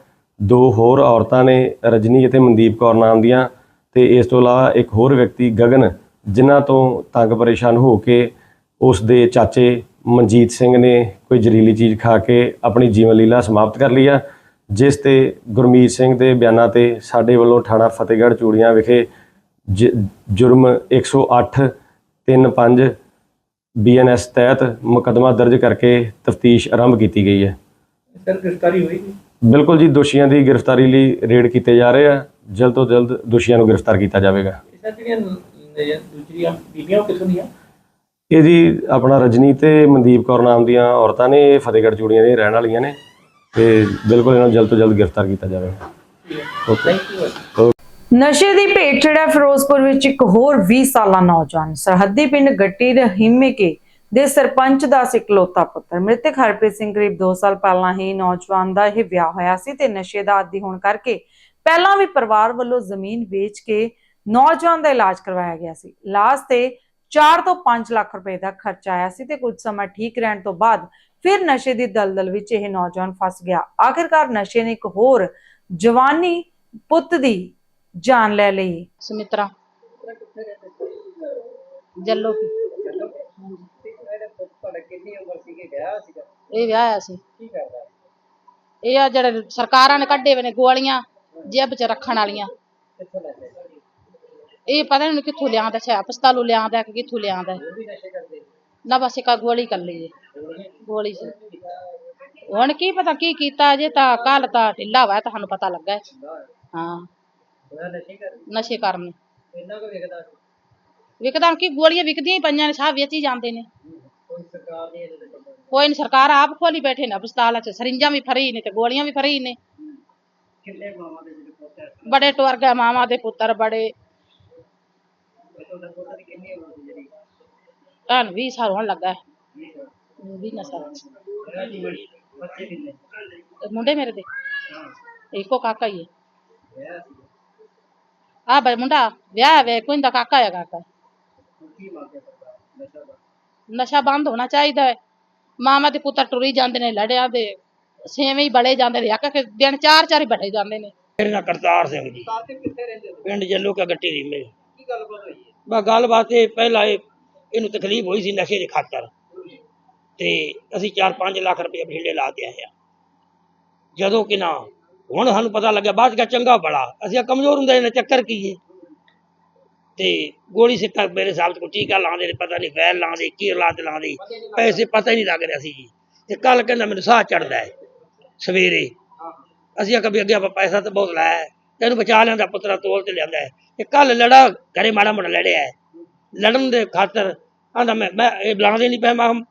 ਦੋ ਹੋਰ ਔਰਤਾਂ ਨੇ, ਰਜਨੀ ਅਤੇ ਮਨਦੀਪ ਕੌਰ ਨਾਮ ਦੀਆਂ। ਤੇ ਇਸ ਤੋਂ ਇਲਾਵਾ ਇੱਕ ਹੋਰ ਵਿਅਕਤੀ, ਗਗਨ, ਜਿਨ੍ਹਾਂ ਤੋਂ ਤੰਗ ਪਰੇਸ਼ਾਨ ਹੋ ਕੇ ਉਸ ਦੇ ਚਾਚੇ ਮਨਜੀਤ ਸਿੰਘ ਨੇ ਕੋਈ ਜ਼ਹਿਰੀਲੀ ਚੀਜ਼ ਖਾ ਕੇ ਆਪਣੀ ਜੀਵਨ ਲੀਲਾ ਸਮਾਪਤ ਕਰ ਲਈ ਆ, ਜਿਸ ਤੇ ਗੁਰਮੀਤ ਸਿੰਘ ਦੇ ਬਿਆਨਾਂ ਤੇ ਸਾਡੇ ਵੱਲੋਂ ਥਾਣਾ ਫਤਿਹਗੜ੍ਹ ਚੂੜੀਆਂ ਵਿਖੇ ਜ- ਜੁਰਮ 108 35 ਬੀਐਨਐਸ ਤਹਿਤ ਮੁਕੱਦਮਾ ਦਰਜ ਕਰਕੇ ਤਫਤੀਸ਼ ਆਰੰਭ ਕੀਤੀ ਗਈ ਹੈ। ਸਰ, ਗ੍ਰਿਫਤਾਰੀ ਹੋਈ? ਬਿਲਕੁਲ ਜੀ ਦੋਸ਼ੀਆਂ ਦੀ ਗ੍ਰਿਫਤਾਰੀ ਲਈ ਰੇਡ ਕੀਤੇ ਜਾ ਰਹੇ ਆ। ਜਲਦ ਤੋਂ ਜਲਦ ਦੋਸ਼ੀਆਂ ਨੂੰ ਗ੍ਰਿਫਤਾਰ ਕੀਤਾ ਜਾਵੇਗਾ। ਸਰ ਜਿਹੜੀਆਂ ਨ- ਦੂਜੀਆਂ ਬੀਬੀਆਂ ਉਹ ਕਿੱਥੋਂ ਦੀਆਂ? ਇਹ ਜੀ ਆਪਣਾ ਰਜਨੀ ਤੇ ਮਨਦੀਪ ਕੌਰ ਨਾਮ ਦੀਆਂ ਔਰਤਾਂ ਨੇ ਇਹ ਫਤਿਹਗੜ੍ਹ ਚੂੜੀਆਂ ਦੀਆਂ ਰਹਿਣ ਵਾਲੀਆਂ ਨੇ ਤੇ ਬਿਲਕੁਲ ਇਹਨਾਂ ਨੂੰ ਜਲਦ ਤੋਂ ਜਲਦ ਗ੍ਰਿਫਤਾਰ ਕੀਤਾ ਜਾਵੇਗਾ ਓਕੇ ਥੈਂਕ ਯੂ ਨਸ਼ੇ ਦੀ ਭੇਟ ਚੜਿਆ ਫਿਰੋਜ਼ਪੁਰ ਵਿੱਚ ਇੱਕ ਹੋਰ 20 ਸਾਲਾ ਨੌਜਵਾਨ ਸਰਹੱਦੀ ਪਿੰਡ ਗੱਟੀ ਦੇ ਹਿੰਮੇਕੇ ਦੇ ਸਰਪੰਚ ਦਾ ਸੀ ਇਕਲੌਤਾ ਪੁੱਤਰ। ਮ੍ਰਿਤਕ ਹਰਪ੍ਰੀਤ ਸਿੰਘ ਕਰੀਬ 2 ਸਾਲ ਪਹਿਲਾਂ ਹੀ ਨੌਜਵਾਨ ਦਾ ਇਹ ਵਿਆਹ ਹੋਇਆ ਸੀ ਤੇ ਨਸ਼ੇ ਦਾ ਆਦੀ ਹੋਣ ਕਰਕੇ ਪਹਿਲਾਂ ਵੀ ਪਰਿਵਾਰ ਵੱਲੋਂ ਜ਼ਮੀਨ ਵੇਚ ਕੇ ਨੌਜਵਾਨ ਦਾ ਇਲਾਜ ਕਰਵਾਇਆ ਗਿਆ ਸੀ। ਇਲਾਜ ਤੇ 4 ਤੋਂ 5 ਲੱਖ ਰੁਪਏ ਦਾ ਖਰਚਾ ਆਇਆ ਸੀ ਤੇ ਕੁਝ ਸਮਾਂ ਠੀਕ ਰਹਿਣ ਤੋਂ ਬਾਅਦ ਫਿਰ ਨਸ਼ੇ ਦੀ ਦਲਦਲ ਵਿੱਚ ਇਹ ਨੌਜਵਾਨ ਫਸ ਗਿਆ। ਆਖਿਰਕਾਰ ਨਸ਼ੇ ਨੇ ਇੱਕ ਹੋਰ ਜਵਾਨੀ ਪੁੱਤ ਦੀ ਜਾਨ ਲੈ ਲਈ। ਸੁਮਿਤਰਾ। ਜੱਲੋ ਕੀ? ਤੁਹਾਡਾ ਕਿੰਨੀ ਉਮਰ ਸੀਗੇ ਵਿਆਹ ਸੀਗਾ? ਇਹ ਵਿਆਹ ਆਇਆ ਸੀ। ਕੀ ਕਰਦਾ? ਇਹ ਆ ਜਿਹੜੇ ਸਰਕਾਰਾਂ ਨੇ ਕੱਢੇ ਵੇ ਨੇ ਗੋਲੀਆਂ ਜੇਬ 'ਚ ਰੱਖਣ ਵਾਲੀਆਂ। ਕਿੱਥੋਂ ਲੈਂਦੇ ਇਹ ਪਤਾ ਨਹੀਂ ਕਿੱਥੋਂ ਲਿਆਂਦਾ ਛੇ ਹਸਪਤਾਲੋਂ ਲਿਆਂਦਾ ਕਿ ਕਿੱਥੋਂ ਲਿਆਂਦਾ? ਉਹ ਵੀ ਨਸ਼ੇ ਕਰਦੇ? ਨਾ ਬਸ ਇੱਕ ਆਹ ਗੋਲੀ ਕਰ ਲਈ ਗੋਲੀ ਸੀ। ਹੁਣ ਕੀ ਪਤਾ ਕੀ ਕੀਤਾ ਜੇ ਤਾਂ ਕੱਲ ਤਾਂ ਢਿੱਲਾ ਵਾ ਤੁਹਾਨੂੰ ਪਤਾ ਲੱਗਾ। ਹੈ। ਹਾਂ ਨਸ਼ੇ ਕਰਦੇ? ਨਸ਼ੇ ਕਰਨ। ਇੰਨਾ ਕੁ ਵੇਖਦਾ ਸੀ ਵਿਕਦਾ ਕੀ ਗੋਲੀਆਂ ਵਿਕਦੀਆਂ ਹੀ ਪਈਆਂ ਨੇ ਸਾਹ ਵੇਚੀ ਜਾਂਦੇ ਨੇ। ਕੋਈ ਤੇ ਨਹੀਂ ਸਰਕਾਰ ਆਪ ਖੋਲੀ ਬੈਠੇ ਨੇ ਹਸਪਤਾਲਾਂ 'ਚ ਸਰਿੰਜਾਂ ਵੀ ਫਰੀ ਨੇ ਤੇ ਗੋਲੀਆਂ ਵੀ ਫਰੀ ਨੇ। ਕਿੰਨੇ ਮਾਵਾਂ ਦੇ ਜਿਹੜੇ ਪੁੱਤ ਹੈ ਬੜੇ ਟੁਰ ਗਏ ਮਾਵਾਂ ਦੇ ਪੁੱਤਰ ਬੜੇ। ਤੁਹਾਡਾ ਪੁੱਤ ਦੀ ਕਿੰਨੀ ਉਮਰ ਸੀ ਜਿਹੜੀ? ਤੁਹਾਨੂੰ 20 ਸਾਲ ਹੋਣ ਲੱਗਾ ਵੀ ਨਾ ਸਾਲ। ਬੱਚੇ ਕਿੰਨੇ? ਤੇ ਮੁੰਡੇ ਮੇਰੇ ਦੇ। ਇੱਕੋ ਕਾਕਾ ਹੀ ਹੈ। ਵਿਆਹ ਸੀ। ਆ ਬਈ ਮੁੰਡਾ ਵਿਆਹ ਵੇ ਕੋਈ ਦਾ ਕਾਕਾ ਹੈ ਕਾਕਾ। ਹੁਣ ਕੀ ਮੰਗਦੇ ਸਰਕਾਰ? ਨਸ਼ਾ ਦਾ। ਨਸ਼ਾ ਬੰਦ ਹੋਣਾ ਚਾਹੀਦਾ ਹੈ। ਮਾਮਾ ਦੇ ਪੁੱਤਰ ਟੁਰੀ ਜਾਂਦੇ ਨੇ ਲੜਿਆ ਦੇ ਛੇਵੇਂ ਹੀ ਬੜੇ ਜਾਂਦੇ ਨੇ ਇੱਕ ਇੱਕ ਦਿਨ ਚਾਰ ਚਾਰ ਹੀ ਬੜੇ ਜਾਂਦੇ ਨੇ। ਮੇਰੇ ਨਾਲ ਕਰਤਾਰ ਸਿੰਘ ਜੀ। ਕਾਤੇ ਕਿੱਥੇ ਰਹਿੰਦੇ ਹੋ? ਪਿੰਡ ਜੱਲੋ ਕਾ ਗੱਟੀ ਦੀ ਮੇਰੇ। ਕੀ ਗੱਲਬਾਤ ਹੋਈ ਹੈ? ਬਸ ਗੱਲਬਾਤ ਇਹ ਪਹਿਲਾਂ ਇਹ ਇਹਨੂੰ ਤਕਲੀਫ ਹੋਈ ਸੀ ਨਸ਼ੇ ਦੇ ਖਾਤਰ। ਤੇ ਅਸੀਂ 4-5 ਲੱਖ ਰੁਪਏ ਬਠਿੰਡੇ ਲਾ ਕੇ ਆਏ ਆ। ਜਦੋਂ ਕਿ ਨਾ ਹੁਣ ਸਾਨੂੰ ਪਤਾ ਲੱਗਿਆ ਬਾਅਦ ਚ ਚੰਗਾ ਬੜਾ ਅਸੀਂ ਕਮਜ਼ੋਰ ਹੁੰਦੇ ਨੇ ਚੱਕਰ ਕੀ ਹੈ? ਤੇ ਗੋਲੀ ਸਿੱਕਾ ਮੇਰੇ ਸਾਹਬ ਤੋਂ ਟੀਕਾ ਲਾਉਂਦੇ ਨੇ ਪਤਾ ਨਹੀਂ ਵੈਲ ਲਾਉਂਦੇ ਕੀ ਔਲਾਦ ਲਾਉਂਦੇ ਪੈਸੇ ਪਤਾ ਹੀ ਨਹੀਂ ਲੱਗ ਰਿਹਾ ਸੀ ਜੀ। ਤੇ ਕੱਲ ਕਹਿੰਦਾ ਮੈਨੂੰ ਸਾਹ ਚੜਦਾ ਹੈ ਸਵੇਰੇ। ਅਸੀਂ ਆਖਿਆ ਵੀ ਅੱਗੇ ਆਪਾਂ ਪੈਸਾ ਤਾਂ ਬਹੁਤ ਲਾਇਆ ਹੈ, ਤੈਨੂੰ ਬਚਾ ਲਿਆਂਦਾ ਪੁੱਤਰਾ ਤੋਲ ਤੇ ਲਿਆਂਦਾ ਹੈ। ਤੇ ਕੱਲ ਲੜਾ ਘਰੇ ਮਾੜਾ ਮੋਟਾ ਲੜਿਆ ਹੈ। ਲੜਨ ਦੇ ਖਾਤਰ ਆਂਦਾ ਮੈਂ ਮੈਂ ਇਹ ਬੁਲਾਉਂਦੇ ਨਹੀਂ ਪਏ ਮੈਂ ਕਿਹਾ,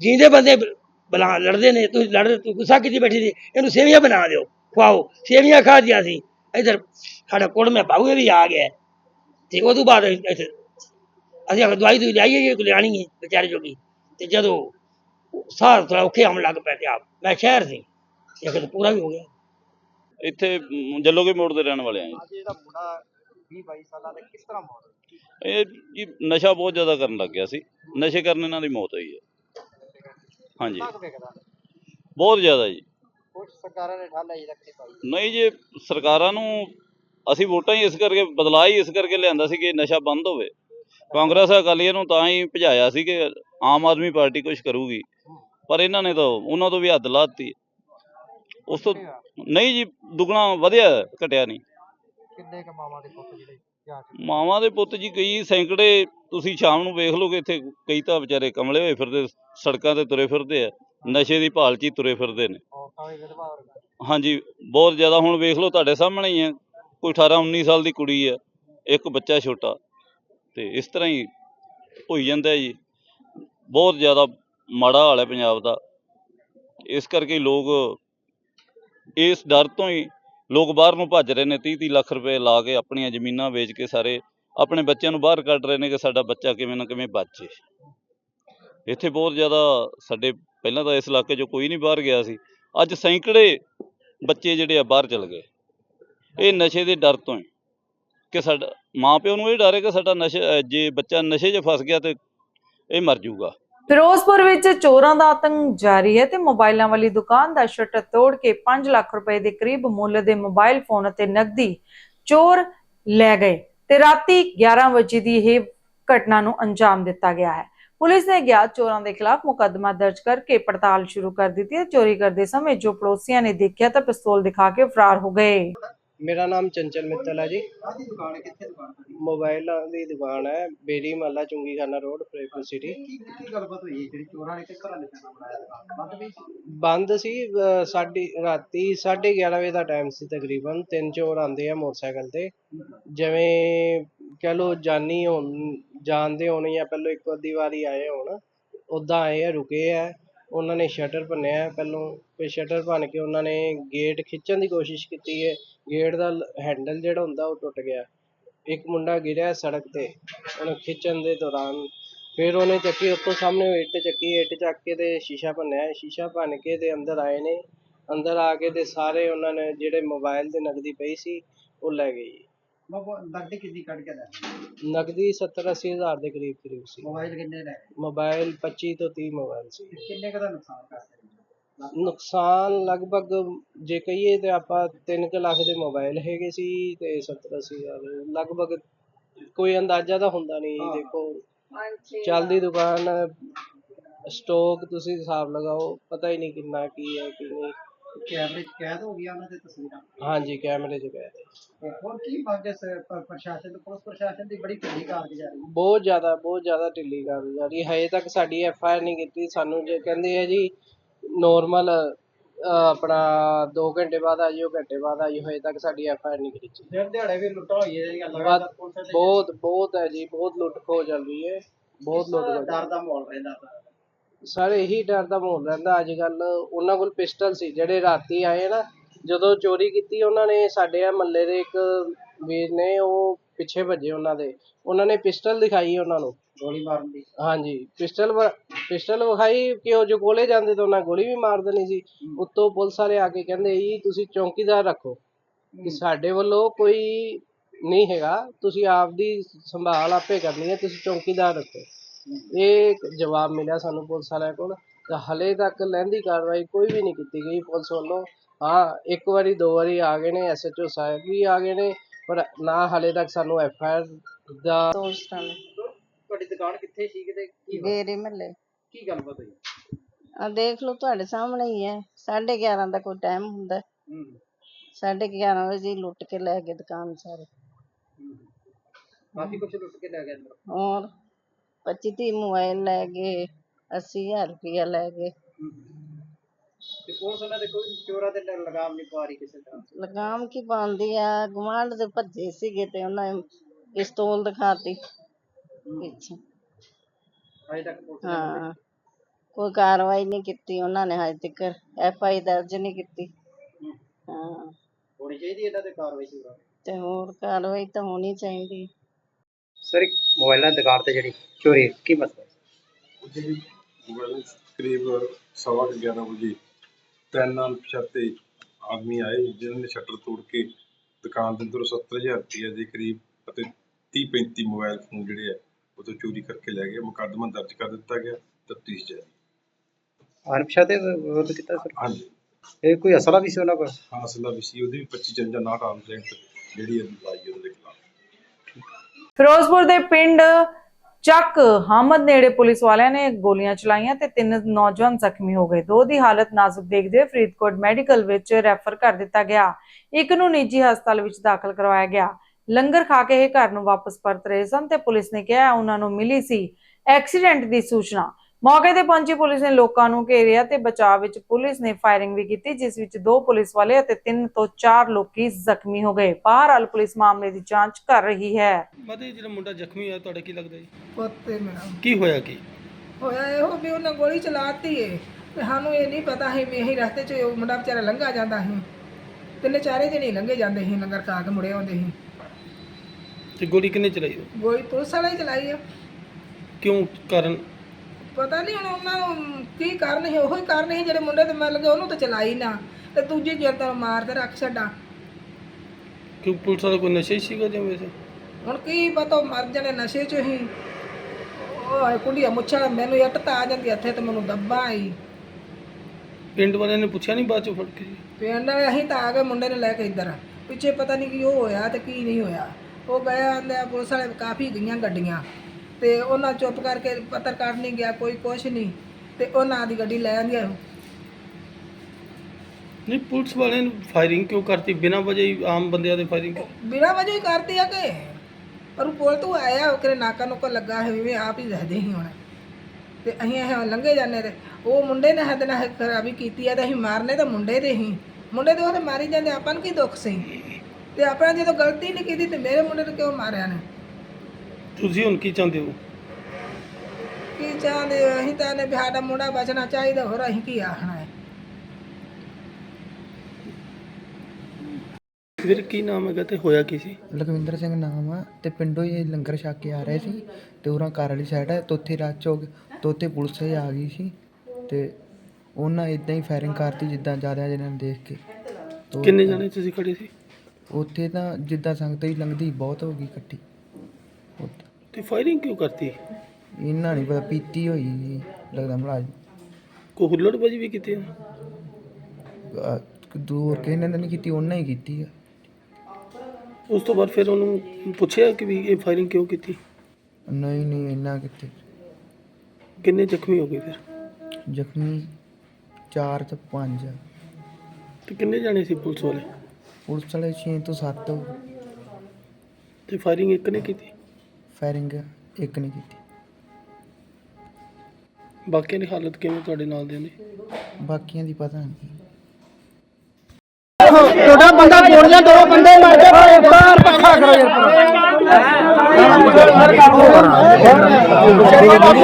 ਜੀਂਦੇ ਬੰਦੇ ਬ- ਬੁਲਾ ਲੜਦੇ ਨੇ ਤੁਸੀਂ ਲੜ ਤੂੰ ਗੁੱਸਾ ਕੀਤੀ ਬੈਠੀ ਸੀ ਇਹਨੂੰ ਸੇਵੀਆਂ ਬਣਾ ਦਿਓ ਖਵਾਓ। ਸੇਵੀਆਂ ਖਾ ਖਾਧੀਆਂ ਸੀ। ਇਧਰ ਸਾਡਾ ਕੁੜ ਮੈਂ ਬਾਹੂ ਵੀ ਆ ਗਿਆ ਤੇ ਉਹ ਤੋਂ ਬਾਅਦ ਇੱਥੇ ਅਸੀਂ ਆਖਿਆ ਦਵਾਈ ਦੂਈ ਲਿਆਈਏ ਕਿ ਲਿਆਣੀ ਹੈ ਵਿਚਾਰੇ ਜੋਗੀ। ਤੇ ਜਦੋਂ ਸਾਹ ਥੋੜਾ ਔਖੇ ਆਉਣ ਲੱਗ ਪਏ ਤੇ ਆਪ ਮੈਂ ਸ਼ਹਿਰ ਸੀ। ਇਹ ਤਾਂ ਪੂਰਾ ਵੀ ਹੋ ਗਿਆ। ਇੱਥੇ ਜੱਲੋਗੇ ਮੋੜ ਦੇ ਰਹਿਣ ਵਾਲੇ ਆ ਜੀ। ਅੱਜ ਜਿਹੜਾ ਮੁੰਡਾ 20 22 ਸਾਲਾਂ ਦਾ ਕਿਸ ਤਰ੍ਹਾਂ ਮੌਤ ਇਹ ਜੀ ਨਸ਼ਾ ਬਹੁਤ ਜ਼ਿਆਦਾ ਕਰਨ ਲੱਗ ਗਿਆ ਸੀ। ਨਸ਼ੇ ਕਰਨ ਇਹਨਾਂ ਦੀ ਮੌਤ ਹੋਈ ਹੈ। ਹਾਂਜੀ। ਬਹੁਤ ਜ਼ਿਆਦਾ ਜੀ। ਕੁਝ ਸਰਕਾਰਾਂ ਨੇ ਠਾਲਾ ਹੀ ਰੱਖੇ ਪਾਈ ਨਹੀਂ ਜੇ ਸਰਕਾਰਾਂ ਨੂੰ ਅਸੀਂ ਵੋਟਾਂ ਹੀ ਇਸ ਕਰਕੇ ਬਦਲਾਅ ਹੀ ਇਸ ਕਰਕੇ ਲਿਆਂਦਾ ਸੀ ਕਿ ਨਸ਼ਾ ਬੰਦ ਹੋਵੇ। ਕਾਂਗਰਸ ਅਕਾਲੀਆਂ ਨੂੰ ਤਾਂ ਹੀ ਭਜਾਇਆ ਸੀ ਕਿ ਆਮ ਆਦਮੀ ਪਾਰਟੀ ਕੁਝ ਕਰੂਗੀ। ਪਰ ਇਹਨਾਂ ਨੇ ਤਾਂ ਉਹਨਾਂ ਤੋਂ ਵੀ ਹੱਦ ਲਾਤੀ। ਉਸ ਤੋਂ ਨਹੀਂ ਜੀ ਦੁੱਗਣਾ ਵਧਿਆ ਘਟਿਆ ਨਹੀਂ। ਕਿੰਨੇ ਕ ਮਾਵਾਂ ਦੇ ਪੁੱਤ ਜਿਹੜੇ ਮਾਵਾਂ ਦੇ ਪੁੱਤ ਜੀ ਕਈ ਸੈਂਕੜੇ ਤੁਸੀਂ ਸ਼ਾਮ ਨੂੰ ਵੇਖ ਲੋਗੇ ਇੱਥੇ ਕਈ ਤਾਂ ਵਿਚਾਰੇ ਕਮਲੇ ਹੋਏ ਫਿਰਦੇ ਸੜਕਾਂ ਤੇ ਤੁਰੇ ਫਿਰਦੇ ਆ ਨਸ਼ੇ ਦੀ ਭਾਲ 'ਚ ਹੀ ਤੁਰੇ ਫਿਰਦੇ ਨੇ। ਹਾਂਜੀ ਬਹੁਤ ਜ਼ਿਆਦਾ ਹੁਣ ਵੇਖ ਲਓ ਤੁਹਾਡੇ ਸਾਹਮਣੇ ਹੀ ਹੈ ਕੋਈ 18 19 ਸਾਲ ਦੀ ਕੁੜੀ ਹੈ ਇੱਕ ਬੱਚਾ ਛੋਟਾ, ਤੇ ਇਸ ਤਰ੍ਹਾਂ ਹੀ ਹੋਈ ਜਾਂਦਾ ਜੀ। ਬਹੁਤ ਜ਼ਿਆਦਾ ਮਾੜਾ ਹਾਲ ਹੈ ਪੰਜਾਬ ਦਾ। ਇਸ ਕਰਕੇ ਲੋਕ ਇਸ ਡਰ ਤੋਂ ਹੀ ਲੋਕ ਬਾਹਰ ਨੂੰ ਭੱਜ ਰਹੇ ਨੇ 30 30 ਲੱਖ ਰੁਪਏ ਲਾ ਕੇ ਆਪਣੀਆਂ ਜ਼ਮੀਨਾਂ ਵੇਚ ਕੇ ਸਾਰੇ ਆਪਣੇ ਬੱਚਿਆਂ ਨੂੰ ਬਾਹਰ ਕੱਢ ਰਹੇ ਨੇ ਕਿ ਸਾਡਾ ਬੱਚਾ ਕਿਵੇਂ ਨਾ ਕਿਵੇਂ ਬਚੇ ਇੱਥੇ ਬਹੁਤ ਜ਼ਿਆਦਾ ਸਾਡੇ ਪਹਿਲਾਂ ਤਾਂ ਇਸ ਇਲਾਕੇ 'ਚੋਂ ਕੋਈ ਨਹੀਂ ਬਾਹਰ ਗਿਆ ਸੀ। ਅੱਜ ਸੈਂਕੜੇ ਬੱਚੇ ਜਿਹੜੇ ਆ ਬਾਹਰ ਚਲ ਗਏ। ਇਹ ਨਸ਼ੇ ਦੇ ਡਰ ਤੋਂ ਹੀ ਕਿ ਸਾਡਾ ਮਾਂ ਨੂੰ ਇਹ ਡਰ ਹੈ ਕਿ ਸਾਡਾ ਨਸ਼ੇ ਜੇ ਬੱਚਾ ਨਸ਼ੇ 'ਚ ਫਸ ਗਿਆ ਤੇ ਇਹ ਮਰ ਜਾਊਗਾ। ਫਿਰੋਜ਼ਪੁਰ ਵਿੱਚ ਚੋਰਾਂ ਦਾ ਆਤੰਕ ਜਾਰੀ ਹੈ ਤੇ ਮੋਬਾਈਲਾਂ ਵਾਲੀ ਦੁਕਾਨ ਦਾ ਸ਼ਟਰ ਤੋੜ ਕੇ 5 ਲੱਖ ਰੁਪਏ ਦੇ ਕਰੀਬ ਮੁੱਲ ਦੇ ਮੋਬਾਈਲ ਫੋਨ ਅਤੇ ਨਕਦੀ ਚੋਰ ਲੈ ਗਏ ਤੇ ਰਾਤੀ 11 ਵਜੇ ਦੀ ਇਹ ਘਟਨਾ ਨੂੰ ਅੰਜਾਮ ਦਿੱਤਾ ਗਿਆ ਹੈ। ਪੁਲਿਸ ਨੇ ਗਿਆਤ ਚੋਰਾਂ ਦੇ ਖਿਲਾਫ ਮੁਕੱਦਮਾ ਦਰਜ ਕਰਕੇ ਪੜਤਾਲ ਸ਼ੁਰੂ ਕਰ ਦਿੱਤੀ ਹੈ। ਚੋਰੀ ਕਰਦੇ ਸਮੇਂ ਜੋ ਪੜੋਸੀਆਂ ਨੇ ਦੇਖਿਆ ਤਾਂ ਪਿਸਤੌਲ ਦਿਖਾ ਕੇ ਫਰਾਰ ਹੋ ਗਏ। ਮੇਰਾ ਨਾਮ ਚੰਚਲ ਮਿੱਤਲ ਹੈ? ਜੀ ਮੋਬਾਈਲਾਂ ਦੀ ਦੁਕਾਨ ਹੈ ਬੇਰੀ ਮਹੱਲਾ ਚੁੰਗੀਖਾਨਾ ਰੋਡ ਫਰੀਦਕੋਟ ਸਿਟੀ ਕੀ ਕੀ ਗੱਲਬਾਤ ਹੋਈ ਹੈ ਜਿਹੜੀ ਚੋਰਾਂ ਨੇ ਕਿਸ ਤਰ੍ਹਾਂ ਨਿਸ਼ਾਨਾ ਬਣਾਇਆ ਬੰਦ ਵੀ ਸੀ? ਬੰਦ ਸੀ ਅਹ ਸਾਡੀ ਰਾਤੀ 11:30 ਵਜੇ ਦਾ ਟਾਈਮ ਸੀ ਤਕਰੀਬਨ ਤਿੰਨ ਚੋਰ ਆਂਦੇ ਆ ਮੋਟਰਸਾਈਕਲ ਤੇ। ਜਿਵੇਂ ਕਹ ਲੋ ਜਾਨੀ ਹੋਣ ਜਾਣਦੇ ਹੋਣ ਜਾਂ ਪਹਿਲਾਂ ਇੱਕ ਅੱਧੀ ਵਾਰੀ ਆਏ ਹੋਣ ਉਦਾਂ ਆਏ ਆ ਰੁਕੇ ਆ। ਉਹਨਾਂ ਨੇ ਸ਼ਟਰ ਭੰਨਿਆ ਪਹਿਲੋਂ, ਫਿਰ ਸ਼ਟਰ ਭੰਨ ਕੇ ਉਹਨਾਂ ਨੇ ਗੇਟ ਖਿੱਚਣ ਦੀ ਕੋਸ਼ਿਸ਼ ਕੀਤੀ ਹੈ। ਗੇਟ ਦਾ ਹੈਂਡਲ ਜਿਹੜਾ ਹੁੰਦਾ ਉਹ ਟੁੱਟ ਗਿਆ। ਇੱਕ ਮੁੰਡਾ ਗਿਰਿਆ ਸੜਕ ਤੇ, ਉਹਨੂੰ ਖਿੱਚਣ ਦੇ ਦੌਰਾਨ। ਫਿਰ ਉਹਨੇ ਚੱਕੀ ਉੱਤੋਂ ਸਾਹਮਣੇ ਇੱਟ ਚੱਕੀ, ਇੱਟ ਚੱਕ ਕੇ ਅਤੇ ਸ਼ੀਸ਼ਾ ਭੰਨਿਆ ਸ਼ੀਸ਼ਾ ਭੰਨ ਕੇ ਅਤੇ ਅੰਦਰ ਆਏ ਨੇ। ਅੰਦਰ ਆ ਕੇ ਅਤੇ ਸਾਰੇ ਉਹਨਾਂ ਨੇ ਜਿਹੜੇ ਮੋਬਾਇਲ ਤੇ ਨਗਦੀ ਪਈ ਸੀ, ਉਹ ਲੈ ਗਏ ਜੀ। ਨਗਦੀ ਕਿੰਨੀ ਕੱਢ ਕੇ ਲੈ ਨਕਦੀ 70 ਅੱਸੀ ਹਜ਼ਾਰ ਦੇ ਕਰੀਬ ਕਰੀਬ ਸੀ। ਮੋਬਾਈਲ ਕਿੰਨੇ ਲੈ ਮੋਬਾਈਲ 25 ਤੋਂ 30 ਮੋਬਾਈਲ ਸੀ। ਗਏ ਕਿੰਨੇ ਕੁ ਦਾ ਨੁਕਸਾਨ ਕਰਦੇ ਨੁਕਸਾਨ ਲਗਭਗ ਜੇ ਕਹੀਏ ਤੇ ਆਪਾਂ 3 ਲੱਖ ਦੇ ਮੋਬਾਈਲ ਹੈਗੇ ਸੀ ਤੇ 70 ਅੱਸੀ ਹਜ਼ਾਰ। ਲਗਭਗ ਕੋਈ ਅੰਦਾਜ਼ਾ ਤਾਂ ਹੁੰਦਾ ਨਹੀਂ ਦੇਖੋ ਚੱਲਦੀ ਦੁਕਾਨ ਸਟਾਕ ਤੁਸੀਂ ਹਿਸਾਬ ਲਗਾਓ ਪਤਾ ਹੀ ਨਹੀਂ ਕਿੰਨਾ ਕੀ ਹੈ ਕੀ ਨਹੀਂ। ਕੈਮਰੇ 'ਚ ਕੈਦ ਹੋ ਗਿਆ ਉਹਨਾਂ ਦੇ ਤਸਵੀਰਾਂ। ਹਾਂਜੀ ਕੈਮਰੇ 'ਚ ਤੇ ਹੋਰ ਕੀ ਮੰਗ ਹੈ ਸ- ਪ- ਪ੍ਰਸ਼ਾਸਨ ਤੋਂ? ਪੁਲਿਸ ਪ੍ਰਸ਼ਾਸਨ ਦੀ ਬੜੀ ਢਿੱਲੀ ਕਾਰਗੁਜ਼ਾਰੀ ਬਹੁਤ ਜ਼ਿਆਦਾ ਬਹੁਤ ਜ਼ਿਆਦਾ ਢਿੱਲੀ ਕਰ ਜਾ ਰਹੀ ਹਜੇ ਤੱਕ ਸਾਡੀ ਐਫ ਆਈ ਆਰ ਨਹੀਂ ਕੀਤੀ। ਸਾਨੂੰ ਜੇ ਕਹਿੰਦੇ ਆ ਜੀ ਨੋਰਮਲ ਆਪਣਾ 2 ਘੰਟੇ ਬਾਅਦ ਆ ਜਿਓ ਘੰਟੇ ਬਾਅਦ ਆ ਜਿਓ ਹਜੇ ਤੱਕ ਸਾਡੀ ਐਫ ਆਈ ਆਰ ਨਹੀਂ ਕੀਤੀ। ਦਿਨ ਦਿਹਾੜੇ ਵੀ ਲੁੱਟਾਂ ਹੋਈਆਂ ਜਿਹੜੀਆਂ ਲਗਾਤਾਰ ਪੁਲਿਸ ਦੇ ਬਹੁਤ ਬਹੁਤ ਹੈ ਜੀ ਬਹੁਤ ਲੁੱਟ ਖੋਹ ਚੱਲ ਰਹੀ ਹੈ। ਬਹੁਤ ਲੁੱਟ ਖੋਹ ਡਰ ਦਾ ਮਾਹੌਲ ਰਹਿੰਦਾ ਵਾ। ਸਾਰੇ ਇਹੀ ਡਰ ਦਾ ਮਾਹੌਲ ਰਹਿੰਦਾ ਅੱਜ ਕੱਲ ਉਹਨਾਂ ਕੋਲ ਪਿਸਟਲ ਸੀ ਜਿਹੜੇ ਰਾਤੀ ਆਏ ਨਾ ਜਦੋਂ ਚੋਰੀ ਕੀਤੀ ਉਹਨਾਂ ਨੇ ਸਾਡੇ ਆ ਮਹੱਲੇ ਦੇ ਇੱਕ ਵੀਰ ਨੇ ਉਹ ਪਿੱਛੇ ਭੱਜੇ ਉਹਨਾਂ ਦੇ। ਉਹਨਾਂ ਨੇ ਪਿਸਟਲ ਦਿਖਾਈ ਉਹਨਾਂ ਨੂੰ। ਗੋਲੀ ਮਾਰਨ ਦੀ। ਹਾਂਜੀ ਪਿਸਟਲ ਵ- ਪਿਸਟਲ ਵਿਖਾਈ ਕਿ ਉਹ ਜੋ ਕੋਲੇ ਜਾਂਦੇ ਤਾਂ ਉਹਨਾਂ ਗੋਲੀ ਵੀ ਮਾਰ ਦੇਣੀ ਸੀ। ਉੱਤੋਂ ਪੁਲਿਸ ਵਾਲੇ ਆ ਕੇ ਕਹਿੰਦੇ ਜੀ ਤੁਸੀਂ ਚੌਕੀਦਾਰ ਰੱਖੋ। ਕਿ ਸਾਡੇ ਵੱਲੋਂ ਕੋਈ ਨਹੀਂ ਹੈਗਾ। ਤੁਸੀਂ ਆਪਦੀ ਸੰਭਾਲ ਆਪੇ ਕਰਨੀ ਹੈ ਤੁਸੀਂ ਚੌਕੀਦਾਰ ਰੱਖੋ। ਇਹ ਇੱਕ ਜਵਾਬ ਮਿਲਿਆ ਸਾਨੂੰ ਪੁਲਿਸ ਵਾਲਿਆਂ ਕੋਲ। ਤਾਂ ਹਲੇ ਤੱਕ ਲਹਿੰਦੀ ਕਾਰਵਾਈ ਕੋਈ ਵੀ ਨਹੀਂ ਕੀਤੀ ਗਈ ਪੁਲਿਸ ਵੱਲੋਂ। ਹਾਂ ਇੱਕ ਵਾਰੀ ਦੋ ਵਾਰੀ ਆ ਗਏ ਨੇ ਐਸਐਚਓ ਸਾਹਿਬ ਵੀ ਆ ਗਏ ਨੇ ਪਰ ਨਾ ਹਲੇ ਤੱਕ ਸਾਨੂੰ ਐਫ ਆਈ ਆਰ ਦਾ ਤੁਹਾਡੀ ਦੁਕਾਨ ਕਿੱਥੇ ਸੀ ਕਿਤੇ? ਕੀ ਹੋਇਆ? ਮੇਰੇ ਮਹੱਲੇ। ਕੀ ਗੱਲਬਾਤ ਹੋਈ? ਆ ਦੇਖ ਲਓ ਤੁਹਾਡੇ ਸਾਹਮਣੇ ਹੀ ਹੈ। 11:30 ਦਾ ਕੋਈ ਟਾਈਮ ਹੁੰਦਾ ਹੂੰ। 11:30 ਵਜੇ ਹੀ ਲੁੱਟ ਕੇ ਲੈ ਗਏ ਦੁਕਾਨ ਸਾਰੇ। ਕਾਫੀ ਕੁਝ ਲੁੱਟ ਕੇ ਲੈ ਗਏ ਅੰਦਰ। ਹੋਰ? 25 ਤੀਹ ਮੋਬਾਈਲ ਲੈ ਗਏ 80000 ਰੁਪਇਆ ਲੈ ਗਏ ਤੇ ਪੁਲਿਸ ਉਹਨਾਂ ਦੇ ਕੋਈ ਚੋਰਾਂ ਤੇ ਲ- ਲਗਾਮ ਨਹੀਂ ਪਾ ਰਹੀ ਕਿਸੇ ਤਰ੍ਹਾਂ? ਲਗਾਮ ਕੀ ਪਾਉਂਦੀ ਆ? ਗੁਆਂਢ ਦੇ ਭੱਜੇ ਸੀਗੇ ਤੇ ਉਹਨਾਂ ਨੇ ਪਿਸਤੌਲ ਦਿਖਾਤੀ ਪਿੱਛੇ। ਅਜੇ ਤੱਕ ਪੁਲਿਸ ਨੇ ਹਾਂ। ਕੋਈ ਕਾਰਵਾਈ ਨਹੀਂ ਕੀਤੀ ਉਹਨਾਂ ਨੇ ਹਜੇ ਤੱਕ। ਐਫ ਆਈ ਦਰਜ ਨਹੀਂ ਕੀਤੀ। ਹਾਂ। ਹੋਣੀ ਚਾਹੀਦੀ ਇਹਨਾਂ ਤੇ ਕਾਰਵਾਈ ਸ਼ੁਰੂ? ਤੇ ਹੋਰ ਕਾਰਵਾਈ ਤਾਂ ਹੋਣੀ ਚਾਹੀਦੀ। ਸਰ ਇੱਕ ਮੋਬਾਈਲਾਂ ਦੀ ਦੁਕਾਨ ਤੇ ਜਿਹੜੀ ਚੋਰੀ ਹੋਈ, ਕੀ ਮਸਲਾ ਹੈ? ਜਿਹੜੀ ਮੋਬਾਈਲ ਕਰੀਬ ਸਵਾ ਕੁ ਗਿਆਰਾਂ ਵਜੇ ਤਿੰਨ ਅਣਪਛਾਤੇ ਆਦਮੀ ਆਏ ਜਿਨ੍ਹਾਂ ਨੇ ਸ਼ਟਰ ਤੋੜ ਕੇ ਦੁਕਾਨ ਦੇ ਅੰਦਰੋਂ 70000 ਰੁਪਏ ਦੇ ਕਰੀਬ ਅਤੇ 30 35 ਮੋਬਾਈਲ ਫੋਨ ਜਿਹੜੇ ਆ ਉਹ ਤੋਂ ਚੋਰੀ ਕਰਕੇ ਲੈ ਗਏ। ਮੁਕੱਦਮਾ ਦਰਜ ਕਰ ਦਿੱਤਾ ਗਿਆ ਤਫਤੀਸ਼ ਜਾਰੀ। ਅਣਪਛਾਤੇ ਵਿਰੋਧ ਕੀਤਾ ਸਰ? ਹਾਂਜੀ। ਇਹ ਕੋਈ ਅਸਲਾ ਵੀ ਸੀ ਉਹਨਾਂ ਕੋਲ? ਹਾਸਲਾ ਵੀ ਸੀ। ਉਹਦੀ ਵੀ 25 ਚੰਜਾ ਨਾਟ ਆਰਮਸ ਜਿਹੜੀ ਹੈ ਲਾਈ ਉਹਦੇ ਖਿਲਾਫ। ਫਿਰੋਜ਼ਪੁਰ ਦੇ ਪਿੰਡ ਚੱਕ ਹਾਮਦ ਨੇੜੇ ਪੁਲਿਸ ਵਾਲਿਆਂ ਨੇ ਗੋਲੀਆਂ ਚਲਾਈਆਂ ਤੇ ਤਿੰਨ ਨੌਜਵਾਨ ਜ਼ਖਮੀ ਹੋ ਗਏ। ਦੋ ਦੀ ਹਾਲਤ ਨਾਜ਼ੁਕ ਦੇਖਦੇ ਫਰੀਦਕੋਟ ਮੈਡੀਕਲ ਵਿੱਚ ਰੈਫਰ ਕਰ ਦਿੱਤਾ ਗਿਆ। ਇੱਕ ਨੂੰ ਨਿੱਜੀ ਹਸਪਤਾਲ ਵਿੱਚ ਦਾਖਲ ਕਰਵਾਇਆ ਗਿਆ। ਲੰਗਰ ਖਾ ਕੇ ਇਹ ਘਰ ਨੂੰ ਵਾਪਸ ਪਰਤ ਰਹੇ ਸਨ ਤੇ ਪੁਲਿਸ ਨੇ ਕਿਹਾ, ਉਹਨਾਂ ਨੂੰ ਮਿਲੀ ਸੀ ਐਕਸੀਡੈਂਟ ਦੀ ਸੂਚਨਾ। ਮੌਕੇ ਤੇ ਪਹੁੰਚੀ ਪੁਲਿਸ ਨੇ ਲੋਕਾਂ ਨੂੰ ਘੇਰਿਆ ਤੇ ਬਚਾਅ ਵਿੱਚ ਪੁਲਿਸ ਨੇ ਫਾਇਰਿੰਗ ਵੀ ਕੀਤੀ ਜਿਸ ਵਿੱਚ ਦੋ ਪੁਲਿਸ ਵਾਲੇ ਅਤੇ ਤਿੰਨ ਤੋਂ ਚਾਰ ਲੋਕੀ ਜ਼ਖਮੀ ਹੋ ਗਏ। ਬਹਰਹਾਲ ਪੁਲਿਸ ਮਾਮਲੇ ਦੀ ਜਾਂਚ ਕਰ ਰਹੀ ਹੈ। ਮਤੇ ਜਿਹੜਾ ਮੁੰਡਾ ਜ਼ਖਮੀ ਹੋਇਆ ਤੁਹਾਡਾ ਕੀ ਲੱਗਦਾ ਜੀ? ਪੁੱਤੇ ਮੇਰਾ ਕੀ ਹੋਇਆ ਕੀ? ਹੋਇਆ ਇਹੋ ਵੀ ਉਹਨੇ ਗੋਲੀ ਚਲਾਤੀ ਏ। ਤੇ ਸਾਨੂੰ ਇਹ ਨਹੀਂ ਪਤਾ ਸੀ ਵੀ ਇਹੀ ਰਸਤੇ 'ਚ ਉਹ ਮੁੰਡਾ ਵਿਚਾਰਾ ਲੰਘਾ ਜਾਂਦਾ ਸੀ। ਤਿੰਨੇ ਚਾਰੇ ਜਣੇ ਲੰਘੇ ਜਾਂਦੇ ਸੀ ਲੰਗਰ ਖਾ ਕੇ ਮੁੜੇ ਆਉਂਦੇ ਸੀ। ਤੇ ਗੋਲੀ ਕਿੰਨੇ ਚਲਾਈ? ਗੋਲੀ ਪੁਲਿਸ ਵਾਲੇ ਹੀ ਚਲਾਈ ਆ। ਕਿਉਂ? ਕਾਰਨ? ਪਤਾ ਨਹੀਂ ਹੁਣ ਉਹਨਾਂ ਨੂੰ ਕੀ ਕਾਰਨ ਸੀ ਉਹੀ ਕਾਰਨ ਸੀ ਜਿਹੜੇ ਮੁੰਡੇ ਤੇ ਮਿਲ ਗਏ ਉਹਨੂੰ ਤਾਂ ਚਲਾਈ ਨਾ ਤੇ ਦੂਜੀ ਜਨਤਾ ਨੂੰ ਮਾਰ ਤੇ ਰੱਖ ਛੱਡਾ। ਕਿਉਂ ਪੁਲਿਸ ਵਾਲਾ ਕੋਈ ਨਸ਼ੇ 'ਚ ਸੀਗਾ ਜਿਵੇਂ ਹੁਣ ਕੀ ਪਤਾ ਉਹ ਮਰ ਜਾਣੇ ਨਸ਼ੇ 'ਚ ਹੀ। ਉਹ ਕੁੰਡੀਆਂ ਮੁੱਛਾਂ ਮੈਨੂੰ ਇੱਟ ਤਾਂ ਆ ਜਾਂਦੀ ਇੱਥੇ ਤੇ ਮੈਨੂੰ ਦੱਬਾ ਆਈ ਪਿੰਡ ਵਾਲਿਆਂ ਨੇ ਪੁੱਛਿਆ ਨਹੀਂ ਬਾਅਦ ਚੋਂ ਫੜ ਕੇ? ਪਿੰਡ ਵਾਲੇ ਅਸੀਂ ਤਾਂ ਆ ਗਏ ਮੁੰਡੇ ਨੂੰ ਲੈ ਕੇ ਇੱਧਰ। ਪਿੱਛੇ ਪਤਾ ਨਹੀਂ ਕੀ ਉਹ ਹੋਇਆ ਤੇ ਕੀ ਨਹੀਂ ਹੋਇਆ। ਉਹ ਗਏ ਆਂਦੇ ਪੁਲਿਸ ਵਾਲੇ ਕਾਫੀ ਗਈਆਂ ਗੱਡੀਆਂ। ਤੇ ਉਹਨਾਂ ਚੁੱਪ ਕਰਕੇ ਪੱਤਰਕਾਰ ਨਹੀਂ ਗਿਆ ਕੋਈ ਕੁਛ ਨਹੀਂ। ਤੇ ਉਹਨਾਂ ਦੀ ਗੱਡੀ ਲੈ ਆਂਦੀ ਨਹੀਂ ਪੁਲਿਸ ਵਾਲਿਆਂ ਨੇ ਫਾਇਰਿੰਗ ਕਿਉਂ ਕਰਤੀ? ਬਿਨਾਂ ਵਜ੍ਹਾ ਹੀ ਆਮ ਬੰਦਿਆਂ ਦੇ ਫਾਇਰਿੰਗ ਬਿਨਾਂ ਵਜ੍ਹਾ ਹੀ ਕਰਤੀ ਆ ਕਿ? ਪਰ ਉਹ ਪੁਲ ਤੋਂ ਆਇਆ ਉਹ ਕਿਰੇ ਨਾਕਾ ਨੁਕਾ ਲੱਗਾ ਹੈ ਵੀ ਆਪ ਹੀ ਰਹਦੇ ਹੀ ਹੁਣ। ਤੇ ਅਸੀਂ ਇਹ ਲੰਘੇ ਜਾਂਦੇ ਤੇ ਉਹ ਮੁੰਡੇ ਨੇ ਹੱਦ ਨਾਲ ਖਰਾਬੀ ਕੀਤੀ ਆ ਤੇ ਅਸੀਂ ਮਾਰਨੇ ਤਾਂ ਮੁੰਡੇ ਦੇ ਹੀ ਮੁੰਡੇ ਦੇ ਉਹਦੇ ਮਾਰੀ ਜਾਂਦੇ ਆਪਾਂ ਨੂੰ ਕੀ ਦੁੱਖ ਸੀ? ਤੇ ਆਪਾਂ ਜਦੋਂ ਗਲਤੀ ਨਹੀਂ ਕੀਤੀ ਤੇ ਮੇਰੇ ਮੁੰਡੇ ਨੂੰ ਕਿਉਂ ਮਾਰਿਆ ਨੇ? ਤੁਸੀਂ ਹੁਣ ਕੀ ਚਾਹੁੰਦੇ ਹੋ? ਕੀ ਚਾਹੁੰਦੇ ਹੋ? ਅਸੀਂ ਤਾਂ ਨੇ ਸਾਡਾ ਮੁੰਡਾ ਬਚਣਾ ਚਾਹੀਦਾ ਹੋਰ ਅਸੀਂ ਕੀ ਆਖਣਾ ਹੈ? ਵੀਰ ਕੀ ਨਾਮ ਹੈਗਾ ਤੇ ਹੋਇਆ ਕੀ ਸੀ? ਲਖਵਿੰਦਰ ਸਿੰਘ ਨਾਮ ਆ ਤੇ ਪਿੰਡੋਂ ਹੀ ਇਹ ਲੰਗਰ ਛਕ ਕੇ ਆ ਰਹੇ ਸੀ ਤੇ ਉਰਾਂ ਘਰ ਵਾਲੀ ਸਾਈਡ ਹੈ ਤੋਥੇ ਰਾਤ ਚੌਕ ਤੋਤੇ ਪੁਲਿਸ ਹੀ ਆ ਗਈ ਸੀ ਤੇ ਉਹਨਾਂ ਇਦਾਂ ਹੀ ਫਾਇਰਿੰਗ ਕਰਤੀ ਜਿੱਦਾਂ ਜ਼ਿਆਦਾ ਜਿਹਨਾਂ ਨੂੰ ਦੇਖ ਕੇ। ਤੋ ਕਿੰਨੇ ਜਣੇ ਤੁਸੀਂ ਖੜੇ ਸੀ? ਉੱਥੇ ਤਾਂ ਜਿੱਦਾਂ ਸੰਗਤ ਹੀ ਲੰਘਦੀ ਬਹੁਤ ਹੋ ਗਈ ਇਕੱਠੀ। ਉੱਥੇ ਤੇ ਫਾਇਰਿੰਗ ਕਿਉਂ ਕਰਤੀ? ਇਹਨਾਂ ਨਹੀਂ ਪਤਾ ਪੀਤੀ ਹੋਈ ਸੀ, ਲੱਗਦਾ ਮਹਾਰਾਜ ਕੋਈ ਹੁੱਲੜਬਾਜੀ ਵੀ ਕੀਤੀ ਹੈ? ਦੂਰ ਕਿਸੇ ਨੇ ਤਾਂ ਨਹੀਂ ਕੀਤੀ ਉਹਨਾਂ ਹੀ ਕੀਤੀ ਆ। ਉਸ ਤੋਂ ਬਾਅਦ ਫਿਰ ਉਹਨੂੰ ਪੁੱਛਿਆ ਕਿ ਵੀ ਇਹ ਫਾਇਰਿੰਗ ਕਿਉਂ ਕੀਤੀ? ਨਹੀਂ ਨਹੀਂ ਇੰਨਾ ਕਿੱਥੇ। ਕਿੰਨੇ ਜ਼ਖਮੀ ਹੋ ਗਏ ਫਿਰ? ਜ਼ਖਮੀ 4 ਤੋਂ 5 ਤੇ ਕਿੰਨੇ ਜਾਣੇ ਸੀ ਪੁਲਿਸ ਵਾਲੇ? ਪੁਲਿਸ ਵਾਲੇ 6 ਤੋਂ 7 ਤੇ ਫਾਇਰਿੰਗ ਇੱਕ ਨੇ ਕੀਤੀ? ਫਾਇਰਿੰਗ ਇੱਕ ਨੇ ਕੀਤੀ। ਬਾਕੀਆਂ ਦੀ ਹਾਲਤ ਕਿਵੇਂ ਤੁਹਾਡੇ ਨਾਲ ਦੇ ਨੇ? ਬਾਕੀਆਂ ਦੀ ਪਤਾ ਨਹੀਂ। ਤੁਹਾਡਾ ਬੰਦਾ ਗੋਲੀਆਂ ਦੋ ਬੰਦੇ ਮਾਰ ਕੇ ਬਾਹਰ ਪੱਖਾ ਕਰੋ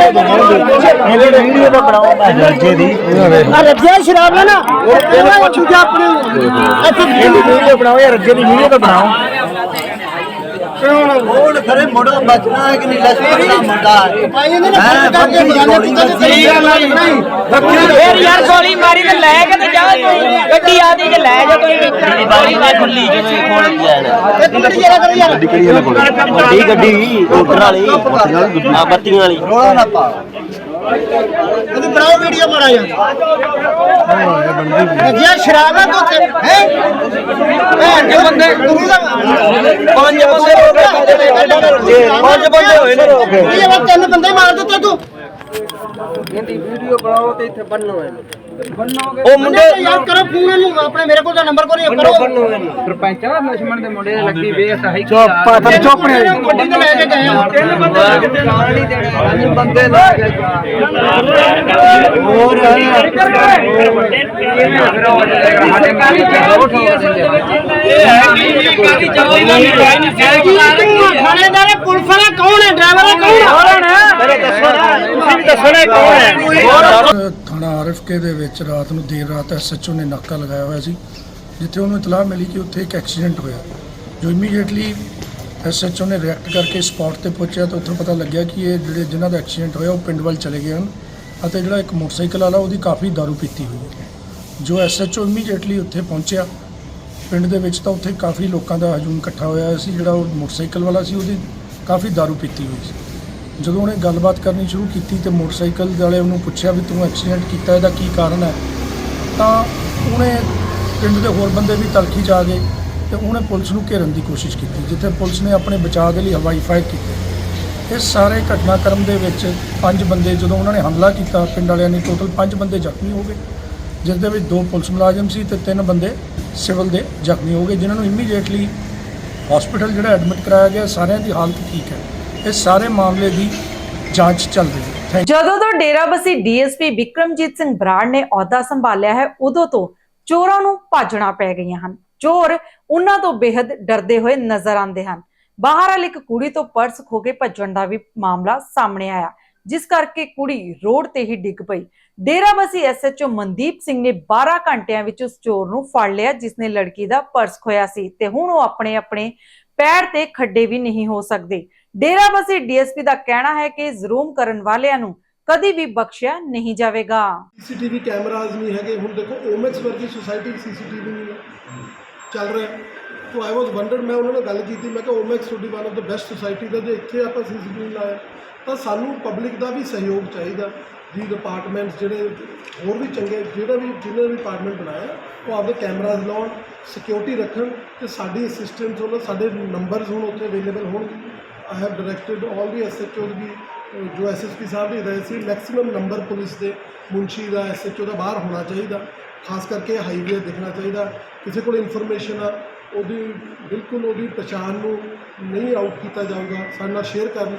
ਯਾਰ ਵੀਡੀਓ ਤਾਂ ਬਣਾਓ ਰੱਜੇ ਦੀ ਆ ਰੱਜੇ ਸ਼ਰਾਬ ਨਾ ਇਹਨੂੰ ਪੁੱਛ ਜਾ ਆਪਣੀ ਇੱਥੇ ਵੀਡੀਓ ਬਣਾਓ ਯਾਰ ਰੱਜੇ ਦੀ ਵੀਡੀਓ ਤਾਂ ਬਣਾਓ। ਬੋਲ ਖਰੇ ਮੁੰਡਾ ਬਚਣਾ ਹੈ ਕਿ ਨਹੀਂ ਲਸਪਰ ਦਾ ਮੁੰਡਾ ਹੈ। ਭਾਈ ਇਹਨੇ ਨਾ ਫੋਨ ਕਰਕੇ ਬਜਾਨੇ ਪੁੱਤਾਂ ਦੇ ਸਹੀ ਗੱਲ ਨਹੀਂ ਫੇਰ ਯਾਰ ਗੋਲੀ ਮਾਰੀ ਤੇ ਲੈ ਕੇ ਤੇ ਜਾ ਕੋਈ। ਗੱਡੀ ਆਦੀ ਜੇ ਲੈ ਜਾ ਕੋਈ। ਗੋਲੀ ਮਾਰ ਖੁੱਲੀ ਜਿਵੇਂ ਖੋਲ ਗਿਆ ਇੱਕ ਮਿੰਟ ਜਰਾ ਕਰੋ ਯਾਰ। ਗੱਡੀ ਕਿਹੜੀ ਹੈ ਵੱਡੀ ਗੱਡੀ ਮੋਟਰ ਵਾਲੀ। ਆ ਬੱਤੀਆਂ ਵਾਲੀ। ਰੋਲਾ ਨਾ ਪਾ। ਉਹਦੀ ਬਣਾਓ ਵੀਡੀਓ ਮਾੜਾ ਯਾਰ ਰੱਜਿਆ ਸ਼ਰਾਬ ਹੈ ਤੂੰ ਹੈ? ਭੈਣ ਦੇ ਬੰਦੇ। ਗੁਰੂ ਦਾ ਪੰਜ ਬੰਦੇ ਹੋ ਗਏ। ਪੰਜ ਬੰਦੇ ਹੋਏ ਨੇ ਰੋਕ ਇਹ ਵਾ ਤਿੰਨ ਬੰਦੇ ਮਾਰ ਦਿੱਤੇ ਤੂੰ। ਇਹਦੀ ਵੀਡੀਓ ਬਣਾਓ ਤੇ ਇੱਥੇ ਬੰਨੋ ਇਹਨੂੰ। ਬੰਨੋਗੇ ਉਹ ਮੁੰਡੇ ਯਾਦ ਕਰੋ ਫੋਨ ਇਹਨੂੰ ਆਪਣੇ ਮੇਰੇ ਕੋਲ ਤਾਂ ਨੰਬਰ ਕੋਲ ਨਹੀਂ ਕਰੋ। ਬੰਨੋ ਇਹਨੂੰ। ਸਰਪੰਚ ਆ ਲਛਮਣ ਦੇ ਮੁੰਡੇ ਲੱਗੀ ਵੇਖ ਹਾਈ ਚੁੱਪ ਪਤਨ ਚੁੱਪ ਨੇ ਗੱਡੀ ਤੋਂ ਲੈ ਕੇ ਗਏ ਆ। ਤਿੰਨ ਬੰਦੇ ਕਿਤੇ ਨਾਲ ਨਹੀਂ ਦੇਣੇ ਤਿੰਨ ਬੰਦੇ ਲੈ ਕੇ ਗਏ ਹੋਰ ਸਾਡੇ ਕਾਲੀ ਚਾਹੋ ਕੀ ਅਸਲ ਦੇ ਵਿੱਚ? ਇਹ ਹੈ ਕਿ? ਕਾਲੀ ਚਾਹੋ ਇਹਨਾਂ ਨੇ ਕੋਈ ਨਹੀਂ ਸਹਿ ਖਾਣੇਦਾਰੇ ਪੁਲਿਸ ਵਾਲਾ ਕੌਣ ਹੈ? ਡਰਾਈਵਰ ਕੌਣ ਹੈ? ਦੱਸੋ ਤੁਸੀਂ ਵੀ ਦੱਸੋ ਦੱਸਣਾ ਕੌਣ ਹੈ? ਥਾਣਾ ਆਰਐਫਕੇ ਦੇ ਵਿੱਚ ਰਾਤ ਨੂੰ ਦੇਰ ਰਾਤ ਐਸਐਚਓ ਨੇ ਨਾਕਾ ਲਗਾਇਆ ਹੋਇਆ ਸੀ ਜਿੱਥੇ ਉਹਨੂੰ ਇਤਲਾਹ ਮਿਲੀ ਕਿ ਉੱਥੇ ਇੱਕ ਐਕਸੀਡੈਂਟ ਹੋਇਆ। ਜੋ ਇਮੀਡੀਏਟਲੀ ਐਸਐਚਓ ਨੇ ਰਿਐਕਟ ਕਰਕੇ ਸਪੌਟ ਤੇ ਪਹੁੰਚਿਆ ਤਾਂ ਉੱਥੋਂ ਪਤਾ ਲੱਗਿਆ ਕਿ ਇਹ ਜਿਹੜੇ ਜਿਨ੍ਹਾਂ ਦਾ ਐਕਸੀਡੈਂਟ ਹੋਇਆ ਉਹ ਪਿੰਡ ਵੱਲ ਚਲੇ ਗਏ ਹਨ ਅਤੇ ਜਿਹੜਾ ਇੱਕ ਮੋਟਰਸਾਈਕਲ ਵਾਲਾ ਉਹਦੀ ਕਾਫੀ ਦਾਰੂ ਪੀਤੀ ਹੋਈ ਹੈ। ਜੋ ਐਸਐਚਓ ਇਮੀਡੀਏਟਲੀ ਉੱਥੇ ਪਹੁੰਚਿਆ ਪਿੰਡ ਦੇ ਵਿੱਚ ਤਾਂ ਉੱਥੇ ਕਾਫੀ ਲੋਕਾਂ ਦਾ ਹਜੂਮ ਇਕੱਠਾ ਹੋਇਆ ਹੋਇਆ ਸੀ ਜਿਹੜਾ ਉਹ ਮੋਟਰਸਾਈਕਲ ਵਾਲਾ ਸੀ ਉਹਦੀ ਕਾਫੀ ਦਾਰੂ ਪੀਤੀ ਹੋਈ ਸੀ। ਜਦੋਂ ਉਹਨੇ ਗੱਲਬਾਤ ਕਰਨੀ ਸ਼ੁਰੂ ਕੀਤੀ ਤੇ ਮੋਟਰਸਾਈਕਲ ਵਾਲੇ ਉਹਨੂੰ ਪੁੱਛਿਆ ਵੀ ਤੂੰ ਐਕਸੀਡੈਂਟ ਕੀਤਾ, ਇਹਦਾ ਕੀ ਕਾਰਨ ਹੈ? ਤਾਂ ਉਹਨੇ ਪਿੰਡ ਦੇ ਹੋਰ ਬੰਦੇ ਵੀ ਤਲਖੀ ਜਾ ਗਏ ਤੇ ਉਹਨੇ ਪੁਲਿਸ ਨੂੰ ਘੇਰਨ ਦੀ ਕੋਸ਼ਿਸ਼ ਕੀਤੀ, ਜਿੱਥੇ ਪੁਲਿਸ ਨੇ ਆਪਣੇ ਬਚਾਅ ਦੇ ਲਈ ਹਵਾਈ ਫਾਇਰ ਕੀਤੀ। ਇਸ ਸਾਰੇ ਘਟਨਾਕ੍ਰਮ ਦੇ ਵਿੱਚ ਪੰਜ ਬੰਦੇ ਜਦੋਂ ਉਹਨਾਂ ਨੇ ਹਮਲਾ ਕੀਤਾ, ਪਿੰਡ ਵਾਲਿਆਂ ਨੇ ਟੋਟਲ ਪੰਜ ਬੰਦੇ ਜ਼ਖਮੀ ਹੋ ਗਏ, ਜਿਸ ਦੇ ਵਿੱਚ ਦੋ ਪੁਲਿਸ ਮੁਲਾਜ਼ਮ ਸੀ ਤੇ ਤਿੰਨ ਬੰਦੇ ਸਿਵਲ ਦੇ ਜ਼ਖਮੀ ਹੋ ਗਏ, ਜਿਨ੍ਹਾਂ ਨੂੰ ਇਮੀਡੀਏਟਲੀ ਹਸਪੀਟਲ ਜਿਹੜਾ ਐਡਮਿਟ ਕਰਾਇਆ ਗਿਆ, ਸਾਰਿਆਂ ਦੀ ਹਾਲਤ ਠੀਕ ਹੈ। ਇਸ ਸਾਰੇ ਮਾਮਲੇ ਦੀ ਜਾਂਚ ਚੱਲ ਰਹੀ ਹੈ। ਜਦੋਂ ਤੋਂ ਡੇਰਾਬੱਸੀ ਡੀਐਸਪੀ ਵਿਕਰਮਜੀਤ ਸਿੰਘ ਬਰਾੜ ਨੇ ਅਹੁਦਾ ਸੰਭਾਲਿਆ ਹੈ, ਉਦੋਂ ਤੋਂ ਚੋਰਾਂ ਨੂੰ ਭਾਜਣਾ ਪੈ ਗਈਆਂ ਹਨ। ਚੋਰ ਉਹਨਾਂ ਤੋਂ ਬੇहद ਡਰਦੇ ਹੋਏ ਨਜ਼ਰ ਆਉਂਦੇ ਹਨ। ਬਾਹਰ ਵਾਲੀ ਇੱਕ ਕੁੜੀ ਤੋਂ ਪਰਸ ਖੋ ਕੇ ਭੱਜਣ ਦਾ ਵੀ ਮਾਮਲਾ ਸਾਹਮਣੇ ਆਇਆ, ਜਿਸ ਕਰਕੇ ਕੁੜੀ ਰੋਡ ਤੇ ਹੀ ਡਿੱਗ ਪਈ। ਡੇਰਾਬੱਸੀ ਐਸਐਚਓ ਮਨਦੀਪ ਸਿੰਘ ਨੇ 12 ਘੰਟਿਆਂ ਵਿੱਚ ਉਸ ਚੋਰ ਨੂੰ ਫੜ ਲਿਆ, ਜਿਸ ਨੇ ਲੜਕੀ ਦਾ ਪਰਸ ਖੋਇਆ ਸੀ ਤੇ ਹੁਣ ਉਹ ਆਪਣੇ ਆਪਣੇ ਪੈਰ ਤੇ ਖੱਡੇ ਵੀ ਨਹੀਂ ਹੋ ਸਕਦੇ। ਡੇਰਾਬੱਸੀ ਡੀਐਸਪੀ ਦਾ ਕਹਿਣਾ ਹੈ ਕਿ ਜ਼ਰੂਮ ਕਰਨ ਵਾਲਿਆਂ ਨੂੰ ਕਦੀ ਵੀ ਬਖਸ਼ਿਆ ਨਹੀਂ ਜਾਵੇਗਾ। ਸੀਸੀਟੀਵੀ ਕੈਮਰਾਜ਼ ਨਹੀਂ ਹੈਗੇ, ਹੁਣ ਦੇਖੋ, ਓਮੈਕਸ ਵਰਗੀ ਸੁਸਾਇਟੀ ਸੀਸੀਟੀਵੀ ਨਹੀਂ ਹੈ। ਚੱਲ ਰਿਹਾ ਸੋ ਆਈ ਵਾਸ ਵੰਡਰਡ ਮੈਂ ਉਹਨਾਂ ਨਾਲ ਗੱਲ ਕੀਤੀ, ਮੈਂ ਕਿਹਾ ਓਮੈਕਸ ਤੁਹਾਡੀ one of the best society ਦਾ ਜੇ ਇੱਥੇ ਆਪਾਂ ਸੀਸੀਟੀਵੀ ਲਾਇਆ ਤਾਂ ਸਾਨੂੰ ਪਬਲਿਕ ਦਾ ਵੀ ਸਹਿਯੋਗ ਚਾਹੀਦਾ। ਜੀ ਡਿਪਾਰਟਮੈਂਟਸ ਜਿਹੜੇ ਹੋਰ ਵੀ ਚੰਗੇ, ਜਿਹੜਾ ਵੀ, ਜਿਹਨੇ ਵੀ ਡਿਪਾਰਟਮੈਂਟ ਬਣਾਇਆ, ਉਹ ਆਪਦੇ ਕੈਮਰਾਜ਼ ਲਾਉਣ ਸਿਕਿਉਰਿਟੀ ਰੱਖਣ ਤੇ ਸਾਡੀ ਅਸਿਸਟੈਂਟ ਉਹਨਾਂ, ਸਾਡੇ ਨੰਬਰਸ ਹੁਣ ਉੱਥੇ ਅਵੇਲੇਬਲ ਹੋਣ I have directed all the SHOs ਵੀ ਅਹ ਜੋ ਐਸਐਸਪੀ ਸਾਹਿਬ ਵੀ ਰਹੇ ਸੀ ਮੈਕਸਿਮਮ ਨੰਬਰ ਪੁਲਿਸ ਦੇ ਮੁੰਸ਼ੀ ਦਾ ਐਸਐਚਓ ਦਾ ਬਾਹਰ ਹੋਣਾ ਚਾਹੀਦਾ ਖਾਸ ਕਰਕੇ ਹਾਈਵੇ ਦਿਖਣਾ ਚਾਹੀਦਾ ਕਿਸੇ ਕੋਲ ਇਨਫੋਰਮੇਸ਼ਨ ਆ ਉਹਦੀ ਬਿਲਕੁਲ ਉਹਦੀ ਪਛਾਣ ਨੂੰ ਨਹੀਂ ਆਊਟ ਕੀਤਾ ਜਾਊਗਾ ਸਾਡੇ ਨਾਲ ਸ਼ੇਅਰ ਕਰਨ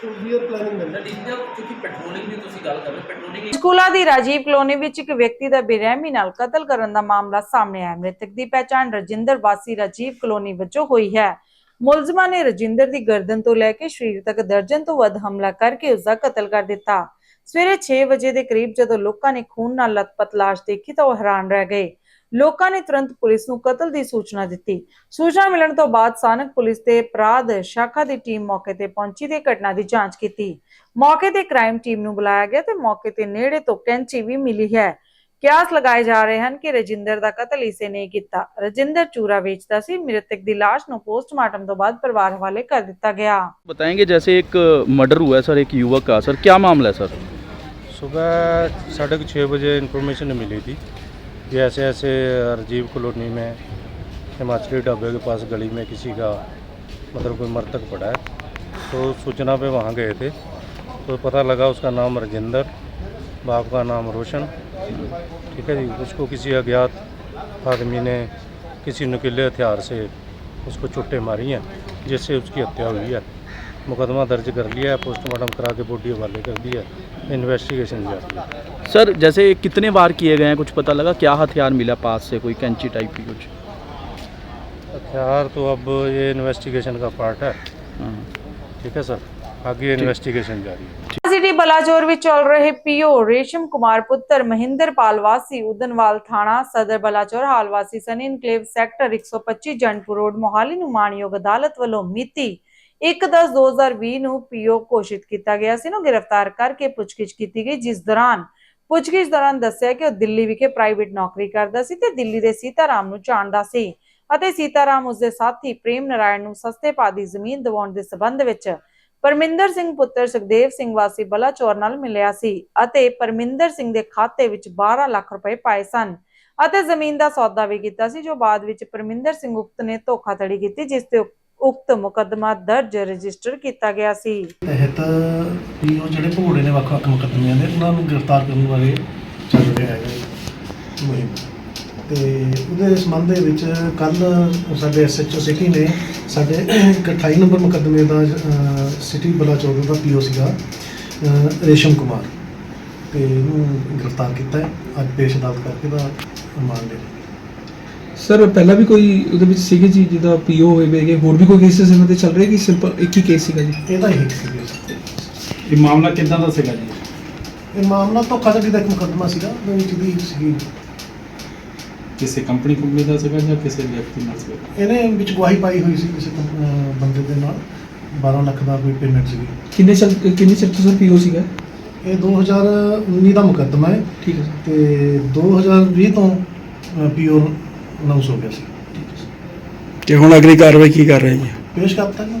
ਸੋ ਵੀ ਆਰ ਪਲੈਨਿੰਗ ਕਿਉਂਕਿ ਪੈਟਰੋਲਿੰਗ ਦੀ ਤੁਸੀਂ ਗੱਲ ਕਰ ਰਹੇ ਹੋ ਪੈਟਰੋਲਿੰਗ ਸਕੂਲਾ ਦੀ ਰਾਜੀਵ ਕਲੋਨੀ ਵਿੱਚ ਇੱਕ ਵਿਅਕਤੀ ਦਾ ਬੇਰਹਿਮੀ ਨਾਲ ਕਤਲ ਕਰਨ ਦਾ ਮਾਮਲਾ ਸਾਹਮਣੇ ਆਇਆ। ਮ੍ਰਿਤਕ ਦੀ ਪਛਾਣ ਰਜਿੰਦਰ ਵਾਸੀ ਰਾਜੀਵ ਕਲੋਨੀ ਵਜੋਂ ਹੋਈ ਹੈ। ਮੁਲਜ਼ਮਾਂ ਨੇ ਰਜਿੰਦਰ ਦੀ ਗਰਦਨ ਤੋਂ ਲੈ ਕੇ ਸਰੀਰ ਤੱਕ ਦਰਜਨ ਤੋਂ ਵੱਧ ਹਮਲਾ ਕਰਕੇ ਉਸ ਦਾ ਕਤਲ ਕਰ ਦਿੱਤਾ। ਸਵੇਰੇ 6 ਵਜੇ ਦੇ ਕਰੀਬ ਜਦੋਂ ਲੋਕਾਂ ਨੇ ਖੂਨ ਨਾਲ ਲਤਪਤ ਲਾਸ਼ ਦੇਖੀ ਤਾਂ ਉਹ ਹੈਰਾਨ ਰਹਿ ਗਏ। ਲੋਕਾਂ ਨੇ ਤੁਰੰਤ ਪੁਲਿਸ ਨੂੰ ਕਤਲ ਦੀ ਸੂਚਨਾ ਦਿੱਤੀ। ਸੂਚਨਾ ਮਿਲਣ ਤੋਂ ਬਾਅਦ ਸਥਾਨਕ ਪੁਲਿਸ ਤੇ ਅਪਰਾਧ ਸ਼ਾਖਾ ਦੀ ਟੀਮ ਮੌਕੇ ਤੇ ਪਹੁੰਚੀ ਤੇ ਘਟਨਾ ਦੀ ਜਾਂਚ ਕੀਤੀ। ਮੌਕੇ ਤੇ ਕ੍ਰਾਈਮ ਟੀਮ ਨੂੰ ਬੁਲਾਇਆ ਗਿਆ ਤੇ ਮੌਕੇ ਤੇ ਨੇੜੇ ਤੋਂ ਕੈਂਚੀ ਵੀ ਮਿਲੀ ਹੈ। ਕਿਆਸ ਲਗਾਏ ਜਾ ਰਹੇ ਹਨ ਕਿ ਰਜਿੰਦਰ ਦਾ ਕਤਲ ਇਸੇ ਨੇ ਕੀਤਾ ਰਜਿੰਦਰ ਚੂਰਾ ਵੇਚਦਾ ਸੀ ਮ੍ਰਿਤਕ ਦੀ ਲਾਸ਼ ਨੂੰ ਪੋਸਟਮਾਰਟਮ ਤੋਂ ਬਾਅਦ ਪਰਿਵਾਰ ਹਵਾਲੇ ਕਰ ਦਿੱਤਾ ਗਿਆ बताएंगे जैसे एक मर्डर हुआ है सर एक युवक का सर क्या मामला है सर सुबह साढ़े छः बजे इन्फॉर्मेशन मिली थी कि ऐसे ऐसे राजीव कॉलोनी में हिमाचली ढाबे के पास गली में किसी का मतलब कोई मृतक पड़ा है तो सूचना पे वहाँ गए थे तो पता लगा उसका नाम राजेंद्र बाप का नाम रोशन ठीक है जी उसको किसी अज्ञात आदमी ने किसी नुकीले हथियार से उसको चुट्टे मारी हैं जिससे उसकी हत्या हुई है मुकदमा दर्ज कर लिया है पोस्टमार्टम करा के बॉडी हवाले कर दिया है इन्वेस्टिगेशन जारी है सर जैसे कितने बार किए गए हैं कुछ पता लगा क्या हथियार मिला पास से कोई कैंची टाइप की कुछ हथियार तो अब ये इन्वेस्टिगेशन का पार्ट है ठीक है सर आगे इन्वेस्टिगेशन जारी है ਸਿਟੀ ਬਲਾਚੌਰ ਵਿੱਚ ਚੱਲ ਰਹੇ ਪੀਓ ਰੇਸ਼ਮ ਕੁਮਾਰ ਪੁੱਤਰ ਮਹਿੰਦਰ ਪਾਲ ਉਦਨਵਾਲ ਥਾਣਾ ਸਦਰ ਬਲਾਚੌਰ, ਹਾਲ ਵਾਸੀ enclave sector 125 Jandpur road, Mohali ਨੂੰ ਮਾਣਯੋਗ ਅਦਾਲਤ ਵੱਲੋਂ ਮਿਤੀ 1/10/2020 ਨੂੰ ਪੀਓ ਘੋਸ਼ਿਤ ਕੀਤਾ ਗਿਆ ਸੀ। ਨੂੰ ਗ੍ਰਿਫਤਾਰ ਕਰਕੇ ਪੁੱਛਗਿੱਛ ਕੀਤੀ ਗਈ, ਜਿਸ ਦੌਰਾਨ ਪੁੱਛਗਿੱਛ ਦੌਰਾਨ ਦੱਸਿਆ ਕਿ ਉਹ ਦਿੱਲੀ ਵਿਖੇ ਪ੍ਰਾਈਵੇਟ ਨੌਕਰੀ ਕਰਦਾ ਸੀ ਤੇ ਦਿੱਲੀ ਦੇ ਸੀਤਾਰਾਮ ਨੂੰ ਜਾਣਦਾ ਸੀ ਅਤੇ ਸੀਤਾਰਾਮ ਉਸਦੇ ਸਾਥੀ ਪ੍ਰੇਮ ਨਾਰਾਇਣ ਨੂੰ ਸਸਤੇ ਭਾਅ ਦੀ ਜ਼ਮੀਨ ਦਿਵਾਉਣ ਦੇ ਸਬੰਧ ਵਿੱਚ ਪਰਮਿੰਦਰ ਸਿੰਘ ਪੁੱਤਰ ਸੁਖਦੇਵ ਸਿੰਘ ਵਾਸੀ ਬਲਾਚੌਰ ਨਾਲ ਮਿਲਿਆ ਸੀ ਅਤੇ ਪਰਮਿੰਦਰ ਸਿੰਘ ਦੇ ਖਾਤੇ ਵਿੱਚ 12 ਲੱਖ ਰੁਪਏ ਪਾਏ ਸਨ ਅਤੇ ਜ਼ਮੀਨ ਦਾ ਸੌਦਾ ਵੀ ਕੀਤਾ ਸੀ, ਜੋ ਬਾਅਦ ਵਿੱਚ ਪਰਮਿੰਦਰ ਸਿੰਘ ਉਕਤ ਨੇ ਧੋਖਾਧੜੀ ਕੀਤੀ, ਜਿਸ ਤੇ ਉਕਤ ਮੁਕੱਦਮਾ ਦਰਜ ਰਜਿਸਟਰ ਕੀਤਾ ਗਿਆ ਸੀ। ਤਹਿਤ ਵੀ ਜਿਹੜੇ ਭਗੌੜੇ ਨੇ ਵੱਖ-ਵੱਖ ਮੁਕੱਦਮਿਆਂ ਦੇ, ਉਹਨਾਂ ਨੂੰ ਗ੍ਰਿਫਤਾਰ ਕਰਨ ਬਾਰੇ ਚੱਲ ਰਿਹਾ ਹੈਗਾ ਮੁਹਿੰਮ ਤੇ ਉਹਦੇ ਸੰਬੰਧ ਦੇ ਵਿੱਚ ਕੱਲ ਸਾਡੇ ਐਸਐਚਓ ਸਿਟੀ ਨੇ ਸਾਡੇ ਇੱਕ 28 ਨੰਬਰ ਮੁਕੱਦਮੇ ਦਾ ਸਿਟੀ ਬਲਾਚੌਰ ਦਾ ਪੀਓ ਸੀਗਾ ਰੇਸ਼ਮ ਕੁਮਾਰ। ਤੇ ਇਹਨੂੰ ਗ੍ਰਿਫਤਾਰ ਕੀਤਾ ਹੈ ਅੱਜ ਪੇਸ਼ ਅਦਾਲਤ ਕਰਕੇ ਦਾ ਰਿਮਾਂਡ ਲਿਆ। ਸਰ ਪਹਿਲਾਂ ਵੀ ਕੋਈ ਉਹਦੇ ਵਿੱਚ ਸੀਗੇ ਜੀ ਜਿਹਦਾ ਪੀਓ ਹੋਏ ਵੇਗੇ ਹੋਰ ਵੀ ਕੋਈ ਕੇਸਿਸ ਇਹਨਾਂ ਦੇ ਚੱਲ ਰਹੇ ਕਿ ਸਿੰਪਲ ਇੱਕ ਹੀ ਕੇਸ ਸੀਗਾ ਜੀ? ਇਹਦਾ ਹੀ ਇੱਕ ਸੀਗਾ ਇਹ ਮਾਮਲਾ ਕਿੱਦਾਂ ਦਾ ਸੀਗਾ ਜੀ? ਇਹ ਮਾਮਲਾ ਧੋਖਾਧੜੀ ਦਾ ਇੱਕ ਮੁਕੱਦਮਾ ਸੀਗਾ ਉਹਦੇ ਵਿੱਚ ਵੀ ਸੀਗੀ। ਕਿਸੇ ਕੰਪਨੀ ਕੰਪਨੀ ਦਾ ਸੀਗਾ ਜਾਂ ਕਿਸੇ ਵਿਅਕਤੀ ਨਾਲ ਸੀਗਾ? ਇਹਨੇ ਵਿੱਚ ਗਵਾਹੀ ਪਾਈ ਹੋਈ ਸੀ ਕਿਸੇ ਕੰਪ- ਅਹ ਬੰਦੇ ਦੇ ਨਾਲ 12 ਲੱਖ ਦਾ ਕੋਈ ਪੇਮੈਂਟ ਸੀਗੀ। ਕਿੰਨੇ ਚਿਰ ਕਿੰਨੇ ਚਿਰ ਤੋਂ ਸਰ ਪੀਓ ਸੀਗਾ? ਇਹ 2019 ਦਾ ਮੁਕੱਦਮਾ ਹੈ। ਠੀਕ ਹੈ ਤੇ 2020 ਤੋਂ ਪੀਓ ਅਨਾਉਂਸ ਹੋ ਗਿਆ ਸੀ। ਤੇ ਹੁਣ ਅਗਲੀ ਕਾਰਵਾਈ ਕੀ ਕਰ ਰਹੇ ਜੀ? ਪੇਸ਼ ਕਰਤਾ ਨਾ